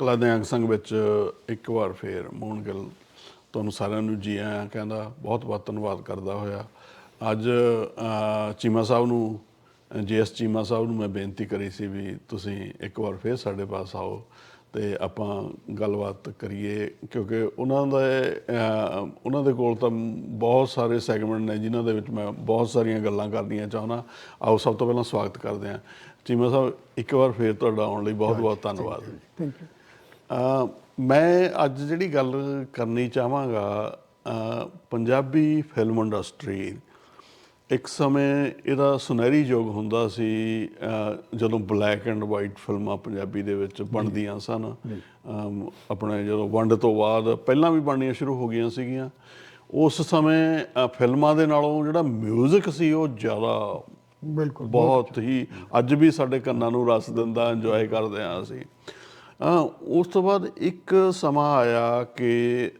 ਕਲਾ ਦੇ ਅੰਗ ਸੰਗ ਵਿੱਚ ਇੱਕ ਵਾਰ ਫੇਰ ਮੋਹਨ ਗਿੱਲ ਤੁਹਾਨੂੰ ਸਾਰਿਆਂ ਨੂੰ ਜੀ ਆਇਆਂ ਕਹਿੰਦਾ ਬਹੁਤ ਬਹੁਤ ਧੰਨਵਾਦ ਕਰਦਾ ਹੋਇਆ। ਅੱਜ ਚੀਮਾ ਸਾਹਿਬ ਨੂੰ ਜੀਐਸ ਚੀਮਾ ਸਾਹਿਬ ਨੂੰ ਮੈਂ ਬੇਨਤੀ ਕਰੀ ਸੀ ਵੀ ਤੁਸੀਂ ਇੱਕ ਵਾਰ ਫੇਰ ਸਾਡੇ ਪਾਸ ਆਓ ਤੇ ਆਪਾਂ ਗੱਲਬਾਤ ਕਰੀਏ ਕਿਉਂਕਿ ਉਹਨਾਂ ਦਾ ਉਹਨਾਂ ਦੇ ਕੋਲ ਤਾਂ ਬਹੁਤ ਸਾਰੇ ਸੈਗਮੈਂਟ ਨੇ ਜਿਨ੍ਹਾਂ ਦੇ ਵਿੱਚ ਮੈਂ ਬਹੁਤ ਸਾਰੀਆਂ ਗੱਲਾਂ ਕਰਨੀਆਂ ਚਾਹੁੰਦਾ। ਆਓ ਸਭ ਤੋਂ ਪਹਿਲਾਂ ਸਵਾਗਤ ਕਰਦੇ ਹਾਂ। ਚੀਮਾ ਸਾਹਿਬ ਇੱਕ ਵਾਰ ਫੇਰ ਤੁਹਾਡਾ ਆਉਣ ਲਈ ਬਹੁਤ ਬਹੁਤ ਧੰਨਵਾਦ। ਥੈਂਕ ਯੂ ਮੈਂ ਅੱਜ ਜਿਹੜੀ ਗੱਲ ਕਰਨੀ ਚਾਹਾਂਗਾ ਪੰਜਾਬੀ ਫਿਲਮ ਇੰਡਸਟਰੀ ਇੱਕ ਸਮੇਂ ਇਹਦਾ ਸੁਨਹਿਰੀ ਯੁੱਗ ਹੁੰਦਾ ਸੀ ਜਦੋਂ ਬਲੈਕ ਐਂਡ ਵਾਈਟ ਫਿਲਮਾਂ ਪੰਜਾਬੀ ਦੇ ਵਿੱਚ ਬਣਦੀਆਂ ਸਨ ਆਪਣੇ ਜਦੋਂ ਵੰਡ ਤੋਂ ਬਾਅਦ ਪਹਿਲਾਂ ਵੀ ਬਣਨੀਆਂ ਸ਼ੁਰੂ ਹੋ ਗਈਆਂ ਸੀਗੀਆਂ ਉਸ ਸਮੇਂ ਫਿਲਮਾਂ ਦੇ ਨਾਲੋਂ ਜਿਹੜਾ 뮤직 ਸੀ ਉਹ ਜ਼ਿਆਦਾ ਬਿਲਕੁਲ ਬਹੁਤ ਹੀ ਅੱਜ ਵੀ ਸਾਡੇ ਕੰਨਾਂ ਨੂੰ ਰਸ ਦਿੰਦਾ ਇੰਜੋਏ ਕਰਦੇ ਆ ਅਸੀਂ। ਉਸ ਤੋਂ ਬਾਅਦ ਇੱਕ ਸਮਾਂ ਆਇਆ ਕਿ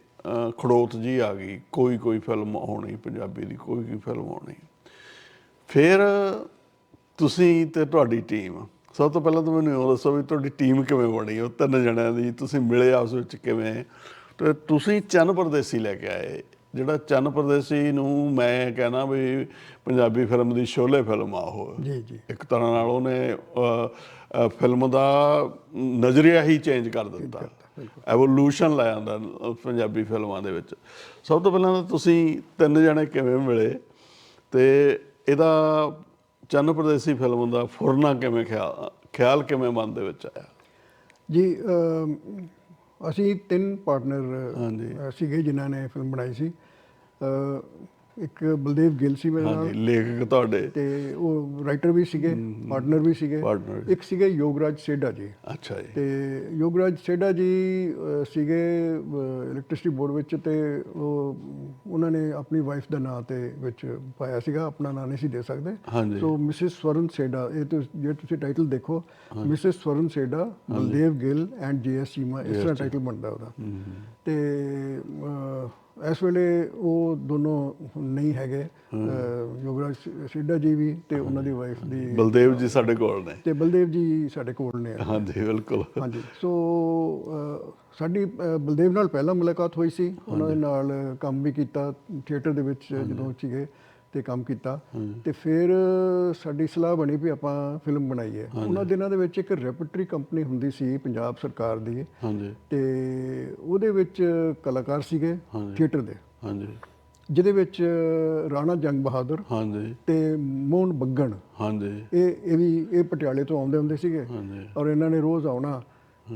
ਖੜੋਤ ਜੀ ਆ ਗਈ। ਕੋਈ ਕੋਈ ਫਿਲਮ ਆਉਣੀ ਪੰਜਾਬੀ ਦੀ ਕੋਈ ਕੋਈ ਫਿਲਮ ਆਉਣੀ। ਫਿਰ ਤੁਸੀਂ ਤੇ ਤੁਹਾਡੀ ਟੀਮ ਸਭ ਤੋਂ ਪਹਿਲਾਂ ਤਾਂ ਮੈਨੂੰ ਇਹ ਦੱਸੋ ਵੀ ਤੁਹਾਡੀ ਟੀਮ ਕਿਵੇਂ ਬਣੀ? ਉਹ ਤਿੰਨ ਜਣਿਆਂ ਦੀ ਤੁਸੀਂ ਮਿਲੇ ਆਪਸ ਵਿੱਚ ਕਿਵੇਂ? ਤੇ ਤੁਸੀਂ ਚੰਨ ਪਰਦੇਸੀ ਲੈ ਕੇ ਆਏ। ਜਿਹੜਾ ਚੰਨ ਪਰਦੇਸੀ ਨੂੰ ਮੈਂ ਕਹਿਣਾ ਵੀ ਪੰਜਾਬੀ ਫਿਲਮ ਦੀ ਸ਼ੋਲੇ ਫਿਲਮ ਆ ਉਹ। ਜੀ ਜੀ। ਇੱਕ ਤਰ੍ਹਾਂ ਨਾਲ ਉਹਨੇ ਫਿਲਮ ਦਾ ਨਜ਼ਰੀਆ ਹੀ ਚੇਂਜ ਕਰ ਦਿੱਤਾ। ਐਵੋਲੂਸ਼ਨ ਲੈ ਆਂਦਾ ਪੰਜਾਬੀ ਫਿਲਮਾਂ ਦੇ ਵਿੱਚ। ਸਭ ਤੋਂ ਪਹਿਲਾਂ ਤਾਂ ਤੁਸੀਂ ਤਿੰਨ ਜਣੇ ਕਿਵੇਂ ਮਿਲੇ ਤੇ ਇਹਦਾ ਚੰਨ ਪ੍ਰਦੇਸੀ ਫਿਲਮ ਦਾ ਫੁਰਨਾ ਕਿਵੇਂ ਖਿਆਲ ਖਿਆਲ ਕਿਵੇਂ ਮਨ ਦੇ ਵਿੱਚ ਆਇਆ? ਜੀ ਅਸੀਂ ਤਿੰਨ ਪਾਰਟਨਰ। ਸੀਗੇ ਜਿਨ੍ਹਾਂ ਨੇ ਫਿਲਮ ਬਣਾਈ ਸੀ। ਇੱਕ ਬਲਦੇਵ ਗਿੱਲ ਸੀ ਮੇਰੇ ਨਾਲ। ਹਾਂਜੀ ਲੇਖਕ ਤੁਹਾਡੇ। ਤੇ ਉਹ ਰਾਈਟਰ ਵੀ ਸੀਗੇ ਪਾਰਟਨਰ ਵੀ ਸੀਗੇ। ਇੱਕ ਸੀਗੇ ਯੋਗਰਾਜ ਸੇਡਾ ਜੀ। ਅੱਛਾ ਜੀ। ਤੇ ਯੋਗਰਾਜ ਸੇਡਾ ਜੀ ਸੀਗੇ ਇਲੈਕਟ੍ਰਿਸਿਟੀ ਬੋਰਡ ਵਿੱਚ ਤੇ ਉਹ ਉਹਨਾਂ ਨੇ ਆਪਣੀ ਵਾਈਫ ਦਾ ਨਾਂ ਤੇ ਵਿੱਚ ਪਾਇਆ ਸੀਗਾ ਆਪਣਾ ਨਾਂ ਨਹੀਂ ਸੀ ਦੇ ਸਕਦੇ। ਸੋ ਮਿਸਿਸ ਸਵਰਨ ਸੇਡਾ ਇਹ ਤੁਸੀਂ ਜੇ ਤੁਸੀਂ ਟਾਈਟਲ ਦੇਖੋ Mrs Swaran Seda Baldev Gill and GS Cheema ਇਸ ਤਰ੍ਹਾਂ ਟਾਈਟਲ ਬਣਦਾ ਉਹਦਾ। ਤੇ ਇਸ ਵੇਲੇ ਉਹ ਦੋਨੋਂ ਨਹੀਂ ਹੈਗੇ। ਯੋਗਰਾਜ ਸੇਡਾ ਜੀ ਵੀ ਤੇ ਉਹਨਾਂ ਦੀ ਵਾਈਫ ਦੀ ਬਲਦੇਵ ਜੀ ਸਾਡੇ ਕੋਲ ਨੇ। ਤੇ ਬਲਦੇਵ ਜੀ ਸਾਡੇ ਕੋਲ ਨੇ। ਹਾਂਜੀ ਬਿਲਕੁਲ। ਹਾਂਜੀ ਸੋ ਸਾਡੀ ਬਲਦੇਵ ਨਾਲ ਪਹਿਲਾਂ ਮੁਲਾਕਾਤ ਹੋਈ ਸੀ। ਉਹਨਾਂ ਦੇ ਨਾਲ ਕੰਮ ਵੀ ਕੀਤਾ ਥੀਏਟਰ ਦੇ ਵਿੱਚ ਜਦੋਂ ਸੀਗੇ। ਤੇ ਕੰਮ ਕੀਤਾ। ਤੇ ਫਿਰ ਸਾਡੀ ਸਲਾਹ ਬਣੀ ਵੀ ਆਪਾਂ ਫਿਲਮ ਬਣਾਈਏ। ਉਹਨਾਂ ਦਿਨਾਂ ਦੇ ਵਿੱਚ ਇੱਕ ਰੈਪਟਰੀ ਕੰਪਨੀ ਹੁੰਦੀ ਸੀ ਪੰਜਾਬ ਸਰਕਾਰ ਦੀ। ਹਾਂਜੀ। ਤੇ ਉਹਦੇ ਵਿੱਚ ਕਲਾਕਾਰ ਸੀਗੇ ਥੀਏਟਰ ਦੇ। ਹਾਂਜੀ। ਜਿਹਦੇ ਵਿੱਚ ਰਾਣਾ ਜੰਗ ਬਹਾਦਰ ਹਾਂਜੀ। ਤੇ ਮੋਹਨ ਬੱਗਣ। ਹਾਂਜੀ। ਇਹ ਇਹ ਵੀ ਇਹ ਪਟਿਆਲੇ ਤੋਂ ਆਉਂਦੇ ਹੁੰਦੇ ਸੀਗੇ। ਹਾਂਜੀ। ਔਰ ਇਹਨਾਂ ਨੇ ਰੋਜ਼ ਆਉਣਾ।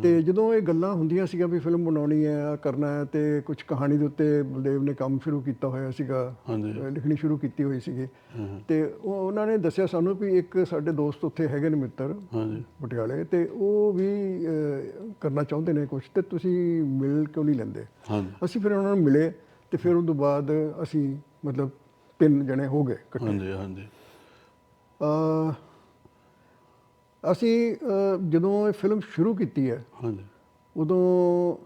ਤੇ ਜਦੋਂ ਇਹ ਗੱਲਾਂ ਹੁੰਦੀਆਂ ਸੀਗਾ ਵੀ ਫਿਲਮ ਬਣਾਉਣੀ ਹੈ ਆ ਕਰਨਾ ਹੈ ਤੇ ਕੁਝ ਕਹਾਣੀ ਦੇ ਉੱਤੇ ਬਲਦੇਵ ਨੇ ਕੰਮ ਸ਼ੁਰੂ ਕੀਤਾ ਹੋਇਆ ਸੀਗਾ ਲਿਖਣੀ ਸ਼ੁਰੂ ਕੀਤੀ ਹੋਈ ਸੀਗੀ। ਤੇ ਉਹ ਉਹਨਾਂ ਨੇ ਦੱਸਿਆ ਸਾਨੂੰ ਵੀ ਇੱਕ ਸਾਡੇ ਦੋਸਤ ਉੱਥੇ ਹੈਗੇ ਨੇ ਮਿੱਤਰ ਹਾਂਜੀ। ਪਟਿਆਲੇ ਤੇ ਉਹ ਵੀ ਕਰਨਾ ਚਾਹੁੰਦੇ ਨੇ ਕੁਝ ਤੇ ਤੁਸੀਂ ਮਿਲ ਕਿਉਂ ਨਹੀਂ ਲੈਂਦੇ? ਹਾਂਜੀ। ਅਸੀਂ ਫਿਰ ਉਹਨਾਂ ਨੂੰ ਮਿਲੇ ਤੇ ਫਿਰ ਉਸ ਤੋਂ ਬਾਅਦ ਅਸੀਂ ਮਤਲਬ ਤਿੰਨ ਜਣੇ ਹੋ ਗਏ ਹਾਂਜੀ ਹਾਂਜੀ। ਅਹ ਅਸੀਂ ਜਦੋਂ ਇਹ ਫਿਲਮ ਸ਼ੁਰੂ ਕੀਤੀ ਹੈ ਹਾਂਜੀ। ਉਦੋਂ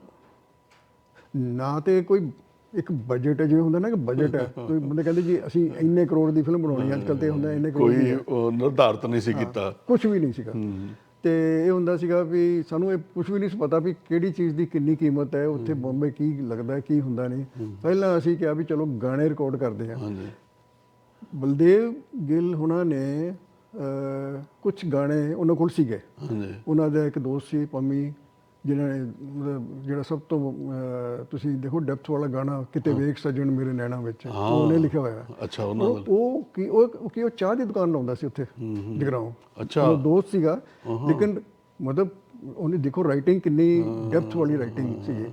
ਨਾ ਤੇ ਕੋਈ ਇੱਕ ਬਜਟ ਜਿਵੇਂ ਹੁੰਦਾ ਨਾ ਕਿ ਬਜਟ ਹੈ ਕੋਈ ਬੰਦੇ ਕਹਿੰਦੇ ਜੀ ਅਸੀਂ ਇੰਨੇ ਕਰੋੜ ਦੀ ਫਿਲਮ ਬਣਾਉਣੀ ਹੈ ਅੱਜ ਕੱਲ੍ਹ ਤੇ ਹੁੰਦਾ ਇੰਨੇ ਕਰੋੜ ਕੋਈ ਨਿਰਧਾਰਤ ਨਹੀਂ ਸੀ ਕੀਤਾ। ਕੁਝ ਵੀ ਨਹੀਂ ਸੀਗਾ। ਤੇ ਇਹ ਹੁੰਦਾ ਸੀਗਾ ਵੀ ਸਾਨੂੰ ਇਹ ਕੁਝ ਵੀ ਨਹੀਂ ਸੀ ਪਤਾ ਵੀ ਕਿਹੜੀ ਚੀਜ਼ ਦੀ ਕਿੰਨੀ ਕੀਮਤ ਹੈ ਉੱਥੇ ਬੰਬੇ ਕੀ ਲੱਗਦਾ ਕੀ ਹੁੰਦਾ ਨਹੀਂ। ਪਹਿਲਾਂ ਅਸੀਂ ਕਿਹਾ ਵੀ ਚਲੋ ਗਾਣੇ ਰਿਕਾਰਡ ਕਰਦੇ ਹਾਂ। ਹਾਂਜੀ। ਬਲਦੇਵ ਗਿੱਲ ਹੁਣਾਂ ਨੇ ਕੁਝ ਗਾਣੇ ਉਹਨਾਂ ਕੋਲ ਸੀਗੇ। ਹਾਂਜੀ। ਉਹਨਾਂ ਦਾ ਇੱਕ ਦੋਸਤ ਸੀ ਪੰਮੀ ਜਿਨ੍ਹਾਂ ਨੇ ਮਤਲਬ ਜਿਹੜਾ ਸਭ ਤੋਂ ਅਹ, ਤੁਸੀਂ ਦੇਖੋ ਡੈਪਥ ਵਾਲਾ ਗਾਣਾ ਕਿਤੇ ਵੇਖ ਸਜਣ ਮੇਰੇ ਨੈਣਾ ਵਿੱਚ। ਹਾਂ। ਉਹਨੇ ਲਿਖਿਆ ਹੋਇਆ। ਹੈ। ਅੱਛਾ ਉਹਨਾਂ ਉਹ ਉਹ ਕੀ ਉਹ ਉਹ ਕੀ ਉਹ ਚਾਹ ਦੀ ਦੁਕਾਨ ਲਾਉਂਦਾ ਸੀ ਉੱਥੇ ਜਗਰਾਉਂ। ਅੱਛਾ। ਉਹ ਦੋਸਤ ਸੀਗਾ ਲੇਕਿਨ ਮਤਲਬ ਉਹਨੇ ਦੇਖੋ ਰਾਈਟਿੰਗ ਕਿੰਨੀ ਡੈਪਥ ਵਾਲੀ ਰਾਈਟਿੰਗ ਸੀਗੀ।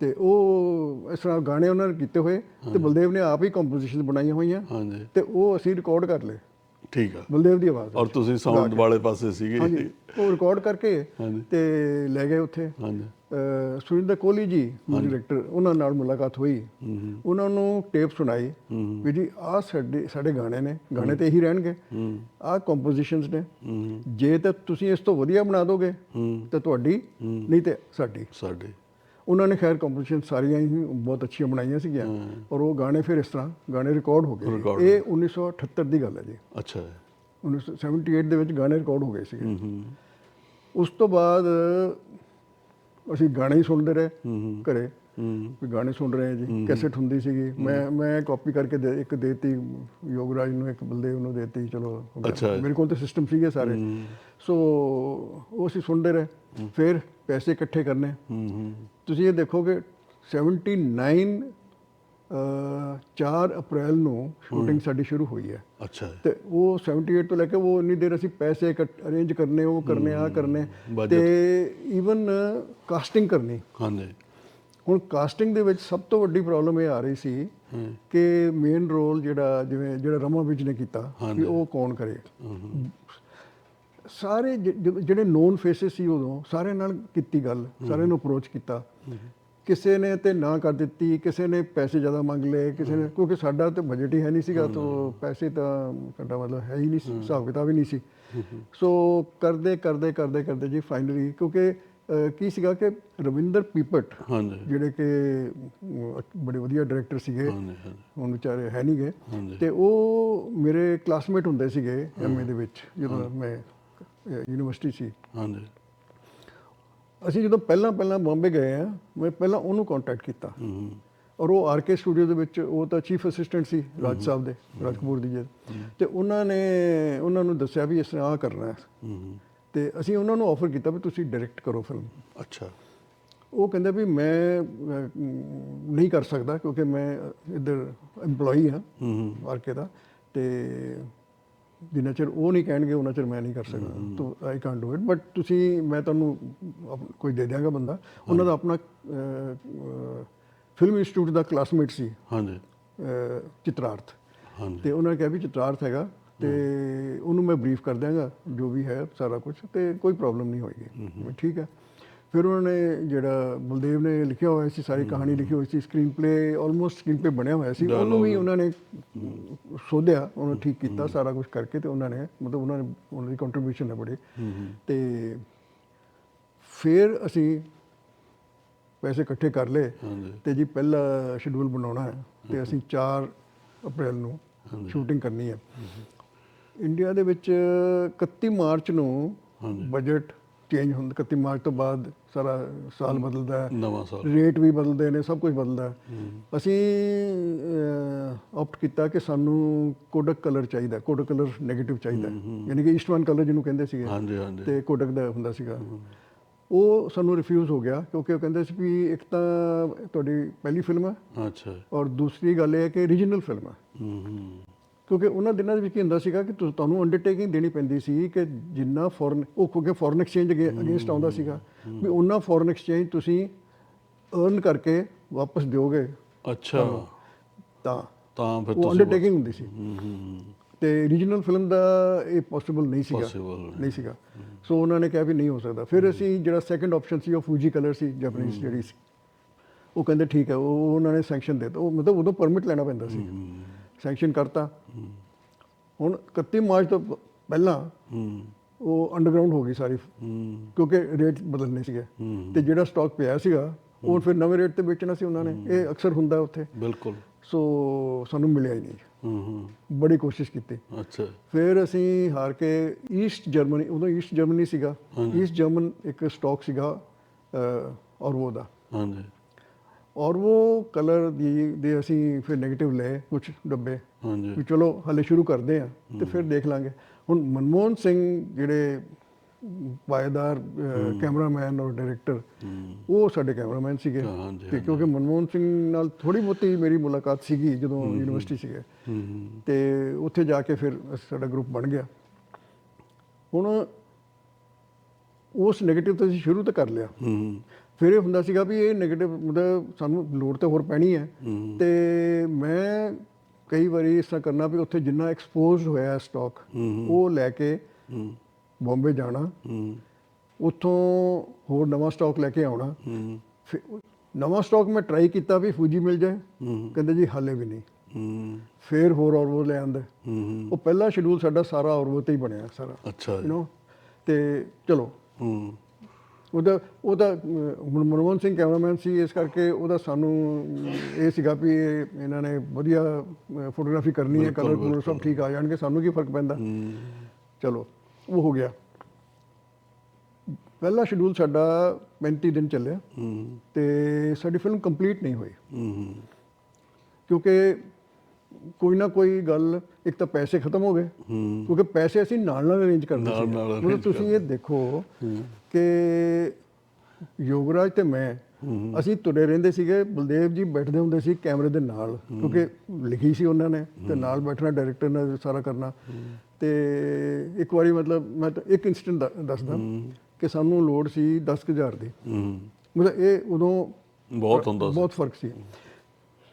ਤੇ ਉਹ ਇਸ ਤਰ੍ਹਾਂ ਗਾਣੇ ਉਹਨਾਂ ਨੇ ਕੀਤੇ ਹੋਏ ਤੇ ਬਲਦੇਵ ਨੇ ਆਪ ਹੀ ਕੰਪੋਜੀਸ਼ਨ ਬਣਾਈਆਂ ਹੋਈਆਂ। ਹਾਂਜੀ। ਤੇ ਉਹ ਅਸੀਂ ਰਿਕਾਰਡ ਕਰ ਲਏ। ਠੀਕ ਆ। ਬਲਦੇਵ ਦੀ ਆਵਾਜ਼ ਔਰ ਤੁਸੀਂ ਸਾਊਂਡ ਵਾਲੇ ਪਾਸੇ ਸੀਗੇ। ਹਾਂਜੀ ਉਹ ਰਿਕਾਰਡ ਕਰਕੇ। ਤੇ ਲੈ ਗਏ ਉੱਥੇ। ਹਾਂਜੀ। ਸੁਰਿੰਦਰ ਕੋਹਲੀ ਜੀ ਡਾਇਰੈਕਟਰ ਉਹਨਾਂ ਨਾਲ ਮੁਲਾਕਾਤ ਹੋਈ। ਉਹਨਾਂ ਨੂੰ ਟੇਪ ਸੁਣਾਈ। ਵੀ ਜੀ ਆਹ ਸਾਡੇ ਸਾਡੇ ਗਾਣੇ ਨੇ। ਗਾਣੇ ਤੇ ਇਹੀ ਰਹਿਣਗੇ। ਆਹ ਕੰਪੋਜੀਸ਼ਨਸ ਨੇ। ਜੇ ਤਾਂ ਤੁਸੀਂ ਇਸ ਤੋਂ ਵਧੀਆ ਬਣਾ ਦੋਗੇ ਤਾਂ ਤੁਹਾਡੀ ਨਹੀਂ ਤੇ ਸਾਡੀ। ਸਾਡੇ। ਉਹਨਾਂ ਨੇ ਖੈਰ ਕੰਪੋਜੀਸ਼ਨ ਸਾਰੀਆਂ ਹੀ ਬਹੁਤ ਅੱਛੀਆਂ ਬਣਾਈਆਂ ਸੀਗੀਆਂ ਔਰ ਉਹ ਗਾਣੇ ਫਿਰ ਇਸ ਤਰ੍ਹਾਂ ਗਾਣੇ ਰਿਕਾਰਡ ਹੋ ਗਏ। ਇਹ 1978 ਦੀ ਗੱਲ ਹੈ ਜੀ। ਅੱਛਾ। ਹੈ 1978 ਦੇ ਵਿੱਚ ਗਾਣੇ ਰਿਕਾਰਡ ਹੋ ਗਏ ਸੀਗੇ। ਹੂੰ ਉਸ ਤੋਂ ਬਾਅਦ ਅਸੀਂ ਗਾਣੇ ਹੀ ਸੁਣਦੇ ਰਹੇ ਘਰੇ। ਹੂੰ। ਵੀ ਗਾਣੇ ਸੁਣ ਰਹੇ ਜੀ। ਕੈਸੇਟ ਹੁੰਦੀ ਸੀਗੀ। ਮੈਂ ਮੈਂ ਕਾਪੀ ਕਰਕੇ ਇੱਕ ਦੇਤੀ ਯੋਗਰਾਜ ਨੂੰ ਇੱਕ ਬਲਦੇਵ ਨੂੰ ਦੇਤੀ ਚਲੋ। ਮੇਰੇ ਕੋਲ ਤਾਂ ਸਿਸਟਮ ਸੀਗੇ ਸਾਰੇ। ਸੋ ਉਹ ਅਸੀਂ ਸੁਣਦੇ ਰਹੇ। ਫਿਰ ਪੈਸੇ ਇਕੱਠੇ ਕਰਨੇ। ਹੂੰ ਹੂੰ। ਤੁਸੀਂ ਇਹ ਦੇਖੋਗੇ 79 ਅ 4 ਅਪ੍ਰੈਲ ਨੂੰ ਸ਼ੂਟਿੰਗ ਸਾਡੀ ਸ਼ੁਰੂ ਹੋਈ ਹੈ। ਅੱਛਾ। ਤੇ ਉਹ 78 ਤੋਂ ਲੈ ਕੇ ਉਹ ਇੰਨੀ ਦੇਰ ਅਸੀਂ ਪੈਸੇ ਅਰੇਂਜ ਕਰਨੇ ਉਹ ਕਰਨੇ ਆ ਕਰਨੇ। ਤੇ ਈਵਨ ਕਾਸਟਿੰਗ ਕਰਨੀ। ਹਾਂਜੀ। ਹੁਣ ਕਾਸਟਿੰਗ ਦੇ ਵਿੱਚ ਸਭ ਤੋਂ ਵੱਡੀ ਪ੍ਰੋਬਲਮ ਇਹ ਆ ਰਹੀ ਸੀ ਕਿ ਮੇਨ ਰੋਲ ਜਿਹੜਾ ਜਿਵੇਂ ਜਿਹੜਾ ਰਮਾ ਵਿਜ ਨੇ ਕੀਤਾ। ਕਿ ਉਹ ਕੌਣ ਕਰੇ। ਸਾਰੇ ਜਿਹੜੇ ਨੋਨ ਫੇਸਿਸ ਸੀ ਉਦੋਂ ਸਾਰਿਆਂ ਨਾਲ ਕੀਤੀ ਗੱਲ ਸਾਰਿਆਂ ਨੂੰ ਅਪਰੋਚ ਕੀਤਾ। ਕਿਸੇ ਨੇ ਤੇ ਨਾ ਕਰ ਦਿੱਤੀ ਕਿਸੇ ਨੇ ਪੈਸੇ ਜ਼ਿਆਦਾ ਮੰਗ ਲਏ ਕਿਸੇ ਨੇ ਕਿਉਂਕਿ ਸਾਡਾ ਤੇ ਬਜਟ ਹੀ ਹੈ ਨਹੀਂ ਸੀਗਾ ਤਾਂ ਪੈਸੇ ਤਾਂ ਸਾਡਾ ਮਤਲਬ ਹੈ ਹੀ ਨਹੀਂ ਸੀ ਹਿਸਾਬ ਕਿਤਾਬ ਹੀ ਨਹੀਂ ਸੀ। ਸੋ ਕਰਦੇ ਕਰਦੇ ਕਰਦੇ ਕਰਦੇ ਜੀ ਫਾਈਨਲੀ ਕਿਉਂਕਿ ਕੀ ਸੀਗਾ ਕਿ ਰਵਿੰਦਰ ਪੀਪਟ ਜਿਹੜੇ ਕਿ ਬੜੇ ਵਧੀਆ ਡਾਇਰੈਕਟਰ ਸੀਗੇ ਹੁਣ ਵਿਚਾਰੇ ਹੈ ਨਹੀਂਗੇ ਹਾਂਜੀ। ਤੇ ਉਹ ਮੇਰੇ ਕਲਾਸਮੇਟ ਹੁੰਦੇ ਸੀਗੇ ਐਮਏ ਦੇ ਵਿੱਚ ਜਦੋਂ ਮੈਂ ਯੂਨੀਵਰਸਿਟੀ ਸੀ। ਹਾਂਜੀ। ਅਸੀਂ ਜਦੋਂ ਪਹਿਲਾਂ ਪਹਿਲਾਂ ਬੰਬੇ ਗਏ ਆ ਮੈਂ ਪਹਿਲਾਂ ਉਹਨੂੰ ਕੰਟੈਕਟ ਕੀਤਾ। ਹੂੰ ਔਰ ਉਹ ਆਰਕੇ ਸਟੂਡੀਓ ਦੇ ਵਿੱਚ ਉਹ ਤਾਂ ਚੀਫ ਅਸਿਸਟੈਂਟ ਸੀ ਰਾਜ ਸਾਹਿਬ ਦੇ ਰਾਜ ਕਪੂਰ ਦੀ ਜੀ ਤੇ ਉਹਨਾਂ ਨੇ ਉਹਨਾਂ ਨੂੰ ਦੱਸਿਆ ਵੀ ਇਸ ਤਰ੍ਹਾਂ ਆਹ ਕਰਨਾ ਹੈ। ਤੇ ਅਸੀਂ ਉਹਨਾਂ ਨੂੰ ਆਫਰ ਕੀਤਾ ਵੀ ਤੁਸੀਂ ਡਾਇਰੈਕਟ ਕਰੋ ਫਿਲਮ ਅੱਛਾ। ਉਹ ਕਹਿੰਦੇ ਵੀ ਮੈਂ ਨਹੀਂ ਕਰ ਸਕਦਾ ਕਿਉਂਕਿ ਮੈਂ ਇੱਧਰ EMPLOYEE ਹਾਂ ਹੂੰ ਆਰਕੇ ਦਾ। ਤੇ ਜਿੰਨਾ ਚਿਰ ਉਹ ਨਹੀਂ ਕਹਿਣਗੇ ਉਹਨਾਂ ਚਿਰ ਮੈਂ ਨਹੀਂ ਕਰ ਸਕਦਾ। ਤੋ I can't do it but ਤੁਸੀਂ ਮੈਂ ਤੁਹਾਨੂੰ ਆਪ- ਕੋਈ ਦੇ ਦਿਆਂਗਾ ਬੰਦਾ। ਉਹਨਾਂ ਦਾ ਆਪਣਾ ਫਿਲਮ ਇੰਸਟੀਚਿਊਟ ਦਾ ਕਲਾਸਮੇਟ ਸੀ। ਹਾਂਜੀ। ਅਹ, ਚਿਤਰਾਰਥ। ਹਾਂਜੀ। ਤੇ ਉਹਨਾਂ ਨੇ ਕਿਹਾ ਵੀ ਚਿਤਰਾਰਥ ਹੈਗਾ। ਤੇ ਉਹਨੂੰ ਮੈਂ ਬਰੀਫ ਕਰ ਦਿਆਂਗਾ ਜੋ ਵੀ ਹੈ ਸਾਰਾ ਕੁਝ ਤੇ ਕੋਈ ਪ੍ਰੋਬਲਮ ਨਹੀਂ ਹੋਏਗੀ। ਮੈਂ ਠੀਕ ਹੈ। ਫਿਰ ਉਹਨਾਂ ਨੇ ਜਿਹੜਾ ਬਲਦੇਵ ਨੇ ਲਿਖਿਆ ਹੋਇਆ ਸੀ ਸਾਰੀ ਕਹਾਣੀ ਲਿਖੀ ਹੋਈ ਸੀ screenplay almost screenplay ਬਣਿਆ ਹੋਇਆ ਸੀ। ਉਹਨੂੰ ਵੀ ਉਹਨਾਂ ਨੇ ਸੋਧਿਆ ਉਹਨੂੰ ਠੀਕ ਕੀਤਾ ਸਾਰਾ ਕੁਝ ਕਰਕੇ ਤੇ ਉਹਨਾਂ ਨੇ ਮਤਲਬ ਉਹਨਾਂ ਨੇ ਉਹਨਾਂ ਦੀ ਕੰਟਰੀਬਿਊਸ਼ਨ ਹੈ ਬੜੀ ਤੇ ਫਿਰ ਅਸੀਂ ਪੈਸੇ ਇਕੱਠੇ ਕਰ ਲਏ ਤੇ ਜੀ ਪਹਿਲਾ ਸ਼ਡਿਊਲ ਬਣਾਉਣਾ ਹੈ ਤੇ ਅਸੀਂ 4 ਅਪ੍ਰੈਲ ਨੂੰ ਸ਼ੂਟਿੰਗ ਕਰਨੀ ਹੈ। ਇੰਡੀਆ ਦੇ ਵਿੱਚ 31 ਮਾਰਚ ਨੂੰ ਬਜਟ ਚੇਂਜ ਹੁੰਦਾ 31 ਮਾਰਚ ਤੋਂ ਬਾਅਦ ਸਾਰਾ ਸਾਲ ਬਦਲਦਾ ਹੈ। ਨਵਾਂ ਸਾਲ। ਰੇਟ ਵੀ ਬਦਲਦੇ ਨੇ ਸਭ ਕੁਝ ਬਦਲਦਾ ਹੈ। ਅਸੀਂ ਆਪਟ ਕੀਤਾ ਕਿ ਸਾਨੂੰ ਕੋਡਕ ਕਲਰ ਚਾਹੀਦਾ ਕੋਡਕ ਕਲਰ 네ਗੇਟਿਵ ਚਾਹੀਦਾ। ਯਾਨੀ ਕਿ ਈਸਟਮਨ ਕਲਰ ਜਿਹਨੂੰ ਕਹਿੰਦੇ ਸੀਗੇ ਹਾਂਜੀ ਹਾਂਜੀ। ਤੇ ਕੋਡਕ ਦਾ ਹੁੰਦਾ ਸੀਗਾ। ਉਹ ਸਾਨੂੰ ਰਿਫਿਊਜ਼ ਹੋ ਗਿਆ ਕਿਉਂਕਿ ਉਹ ਕਹਿੰਦੇ ਸੀ ਵੀ ਇੱਕ ਤਾਂ ਤੁਹਾਡੀ ਪਹਿਲੀ ਫਿਲਮ ਹੈ ਅੱਛਾ। ਔਰ ਦੂਸਰੀ ਗੱਲ ਇਹ ਹੈ ਕਿ ਰੀਜਨਲ ਫਿਲਮ ਹੈ। ਹੂੰ ਹੂੰ ਕਿਉਂਕਿ ਉਹਨਾਂ ਦਿਨਾਂ ਦੇ ਵਿੱਚ ਕੀ ਹੁੰਦਾ ਸੀਗਾ ਕਿ ਤੁ- ਤੁਹਾਨੂੰ ਅੰਡਰਟੇਕਿੰਗ ਦੇਣੀ ਪੈਂਦੀ ਸੀ ਕਿ ਜਿੰਨਾ ਫੋਰਨ ਉਹ ਕਿਉਂਕਿ ਫੋਰਨ ਐਕਸਚੇਂਜ ਅਗੇਂਸਟ ਆਉਂਦਾ ਸੀਗਾ। ਵੀ ਉਹਨਾਂ ਫੋਰਨ ਐਕਸਚੇਂਜ ਤੁਸੀਂ ਅਰਨ ਕਰਕੇ ਵਾਪਸ ਦਿਓਗੇ। ਅੱਛਾ। ਤਾਂ ਤਾਂ ਫਿਰ ਉਹ ਤੁਸੀਂ ਅੰਡਰਟੇਕਿੰਗ ਹੁੰਦੀ ਸੀ। ਤੇ ਰੀਜਨਲ ਫਿਲਮ ਦਾ ਇਹ ਪੋਸੀਬਲ ਨਹੀਂ ਸੀਗਾ। Possible ਨਹੀਂ ਸੀਗਾ। ਸੋ ਉਹਨਾਂ ਨੇ ਕਿਹਾ ਵੀ ਨਹੀਂ ਹੋ ਸਕਦਾ। ਫਿਰ ਅਸੀਂ ਜਿਹੜਾ ਸੈਕੰਡ ਆਪਸ਼ਨ ਸੀ ਉਹ ਫੂਜੀ ਕਲਰ ਸੀ ਜਾਪਨੀਜ਼ ਜਿਹੜੀ ਸੀ। ਉਹ ਕਹਿੰਦੇ ਠੀਕ ਹੈ ਉਹ ਉਹਨਾਂ ਨੇ ਸੈਂਕਸ਼ਨ ਦੇ ਦਿੱਤਾ। ਉਹ ਮਤਲਬ ਉਦੋਂ ਪਰਮਿਟ ਲੈਣਾ ਪੈਂਦਾ ਸੀ। ਸੈਂਕਸ਼ਨ ਕਰਤਾ। ਹੁਣ 31 ਮਾਰਚ ਤੋਂ ਪਹਿਲਾਂ ਉਹ ਅੰਡਰਗਰਾਉਂਡ ਹੋ ਗਈ ਸਾਰੀ। ਕਿਉਂਕਿ ਰੇਟ ਬਦਲਨੇ ਸੀਗੇ। ਤੇ ਜਿਹੜਾ ਸਟਾਕ ਪਿਆ ਸੀਗਾ ਉਹ ਫਿਰ ਨਵੇਂ ਰੇਟ ਤੇ ਵੇਚਣਾ ਸੀ ਉਹਨਾਂ ਨੇ। ਇਹ ਅਕਸਰ ਹੁੰਦਾ ਉੱਥੇ। ਬਿਲਕੁਲ। ਸੋ ਸਾਨੂੰ ਮਿਲਿਆ ਹੀ ਨਹੀਂ। ਹੂੰ ਹੂੰ। ਬੜੀ ਕੋਸ਼ਿਸ਼ ਕੀਤੀ। ਅੱਛਾ। ਫਿਰ ਅਸੀਂ ਹਾਰ ਕੇ ਈਸਟ ਜਰਮਨੀ ਉਦੋਂ ਈਸਟ ਜਰਮਨੀ ਸੀਗਾ। ਈਸਟ ਜਰਮਨ ਇੱਕ ਸਟਾਕ ਸੀਗਾ ਔਰ ਉਹ ਦਾ। ਹਾਂਜੀ। ਔਰ ਉਹ ਕਲਰ ਦੀ ਦੇ ਅਸੀਂ ਫਿਰ 네ਗੇਟਿਵ ਲਏ ਕੁਝ ਡੱਬੇ। ਹਾਂਜੀ। ਵੀ ਚਲੋ ਹਲੇ ਸ਼ੁਰੂ ਕਰਦੇ ਆ ਤੇ ਫਿਰ ਦੇਖ ਲਾਂਗੇ। ਹੁਣ ਮਨਮੋਹਨ ਸਿੰਘ ਜਿਹੜੇ ਪਾਇਦਾਰ ਕੈਮਰਾਮੈਨ ਔਰ ਡਾਇਰੈਕਟਰ ਉਹ ਸਾਡੇ ਕੈਮਰਾਮੈਨ ਸੀਗੇ। ਤੇ ਕਿਉਂਕਿ ਮਨਮੋਹਨ ਸਿੰਘ ਨਾਲ ਥੋੜੀ ਬਹੁਤੀ ਮੇਰੀ ਮੁਲਾਕਾਤ ਸੀਗੀ ਜਦੋਂ ਯੂਨੀਵਰਸਿਟੀ ਸੀਗੇ। ਤੇ ਉੱਥੇ ਜਾ ਕੇ ਫਿਰ ਸਾਡਾ ਗਰੁੱਪ ਬਣ ਗਿਆ। ਹੁਣ ਉਸ 네ਗੇਟਿਵ ਤੋਂ ਅਸੀਂ ਸ਼ੁਰੂ ਤਾਂ ਕਰ ਲਿਆ। ਹੂੰ। ਫਿਰ ਇਹ ਹੁੰਦਾ ਸੀਗਾ ਵੀ ਇਹ 네ਗੇਟਿਵ ਮਤਲਬ ਸਾਨੂੰ ਲੋੜ ਤਾਂ ਹੋਰ ਪੈਣੀ ਹੈ। ਤੇ ਮੈਂ ਕਈ ਵਾਰੀ ਇਸ ਤਰ੍ਹਾਂ ਕਰਨਾ ਵੀ ਉੱਥੇ ਜਿੰਨਾ ਐਕਸਪੋਜ਼ਡ ਹੋਇਆ ਸਟਾਕ ਉਹ ਲੈ ਕੇ ਬੰਬੇ ਜਾਣਾ। ਉੱਥੋਂ ਹੋਰ ਨਵਾਂ ਸਟਾਕ ਲੈ ਕੇ ਆਉਣਾ। ਨਵਾਂ ਸਟਾਕ ਮੈਂ ਟਰਾਈ ਕੀਤਾ ਵੀ ਫੂਜੀ ਮਿਲ ਜਾਏ। ਕਹਿੰਦੇ ਜੀ ਹਾਲੇ ਵੀ ਨਹੀਂ। ਫੇਰ ਹੋਰ ਔਰਬੋ ਲੈ ਆਂਦੇ। ਉਹ ਪਹਿਲਾ ਸ਼ਡਿਊਲ ਸਾਡਾ ਸਾਰਾ ਔਰਬੋ ਤੇ ਹੀ ਬਣਿਆ ਸਾਰਾ। ਅੱਛਾ ਯੂ نو ਤੇ ਚਲੋ। ਉਹਦਾ ਉਹਦਾ ਹੁਣ ਮਨਮੋਹਨ ਸਿੰਘ ਕੈਮਰਾਮੈਨ ਸੀ ਇਸ ਕਰਕੇ ਉਹਦਾ ਸਾਨੂੰ ਇਹ ਸੀਗਾ ਵੀ ਇਹ- ਇਹਨਾਂ ਨੇ ਵਧੀਆ ਫੋਟੋਗ੍ਰਾਫੀ ਕਰਨੀ ਹੈ ਕਲਰ ਕਲਰ ਸਭ ਠੀਕ ਆ ਜਾਣਗੇ ਸਾਨੂੰ ਕੀ ਫ਼ਰਕ ਪੈਂਦਾ? ਚਲੋ ਉਹ ਹੋ ਗਿਆ। ਪਹਿਲਾ ਸ਼ਡਿਊਲ ਸਾਡਾ 35 ਦਿਨ ਚੱਲਿਆ ਤੇ ਸਾਡੀ ਫਿਲਮ ਕੰਪਲੀਟ ਨਹੀਂ ਹੋਈ। ਕਿਉਂਕਿ ਕੋਈ ਨਾ ਕੋਈ ਗੱਲ ਇੱਕ ਤਾਂ ਪੈਸੇ ਖਤਮ ਹੋ ਗਏ ਕਿਉਂਕਿ ਪੈਸੇ ਅਸੀਂ ਨਾਲ ਨਾਲ ਅਰੇਂਜ ਕਰਦੇ ਨਾਲ- ਸੀ। ਨਾਲ ਮਤਲਬ ਤੁਸੀਂ ਇਹ ਦੇਖੋ ਕਿ ਯੋਗਰਾਜ ਤੇ ਮੈਂ ਅਸੀਂ ਤੁਰੇ ਰਹਿੰਦੇ ਸੀਗੇ ਬਲਦੇਵ ਜੀ ਬੈਠਦੇ ਹੁੰਦੇ ਸੀ ਕੈਮਰੇ ਦੇ ਨਾਲ ਕਿਉਂਕਿ ਲਿਖੀ ਸੀ ਉਹਨਾਂ ਨੇ ਤੇ ਨਾਲ ਬੈਠਣਾ ਡਾਇਰੈਕਟਰ ਨੇ ਸਾਰਾ ਕਰਨਾ। ਤੇ ਇੱਕ ਵਾਰੀ ਮਤਲਬ ਮੈਂ ਇੱਕ ਇਨਸਟੈਂਟ ਦੱਸਦਾ ਕਿ ਸਾਨੂੰ ਲੋੜ ਸੀ 10000 ਦੀ। ਮਤਲਬ ਇਹ ਉਦੋਂ ਬਹੁਤ ਹੁੰਦਾ ਸੀ। ਬਹੁਤ ਫ਼ਰਕ ਸੀ।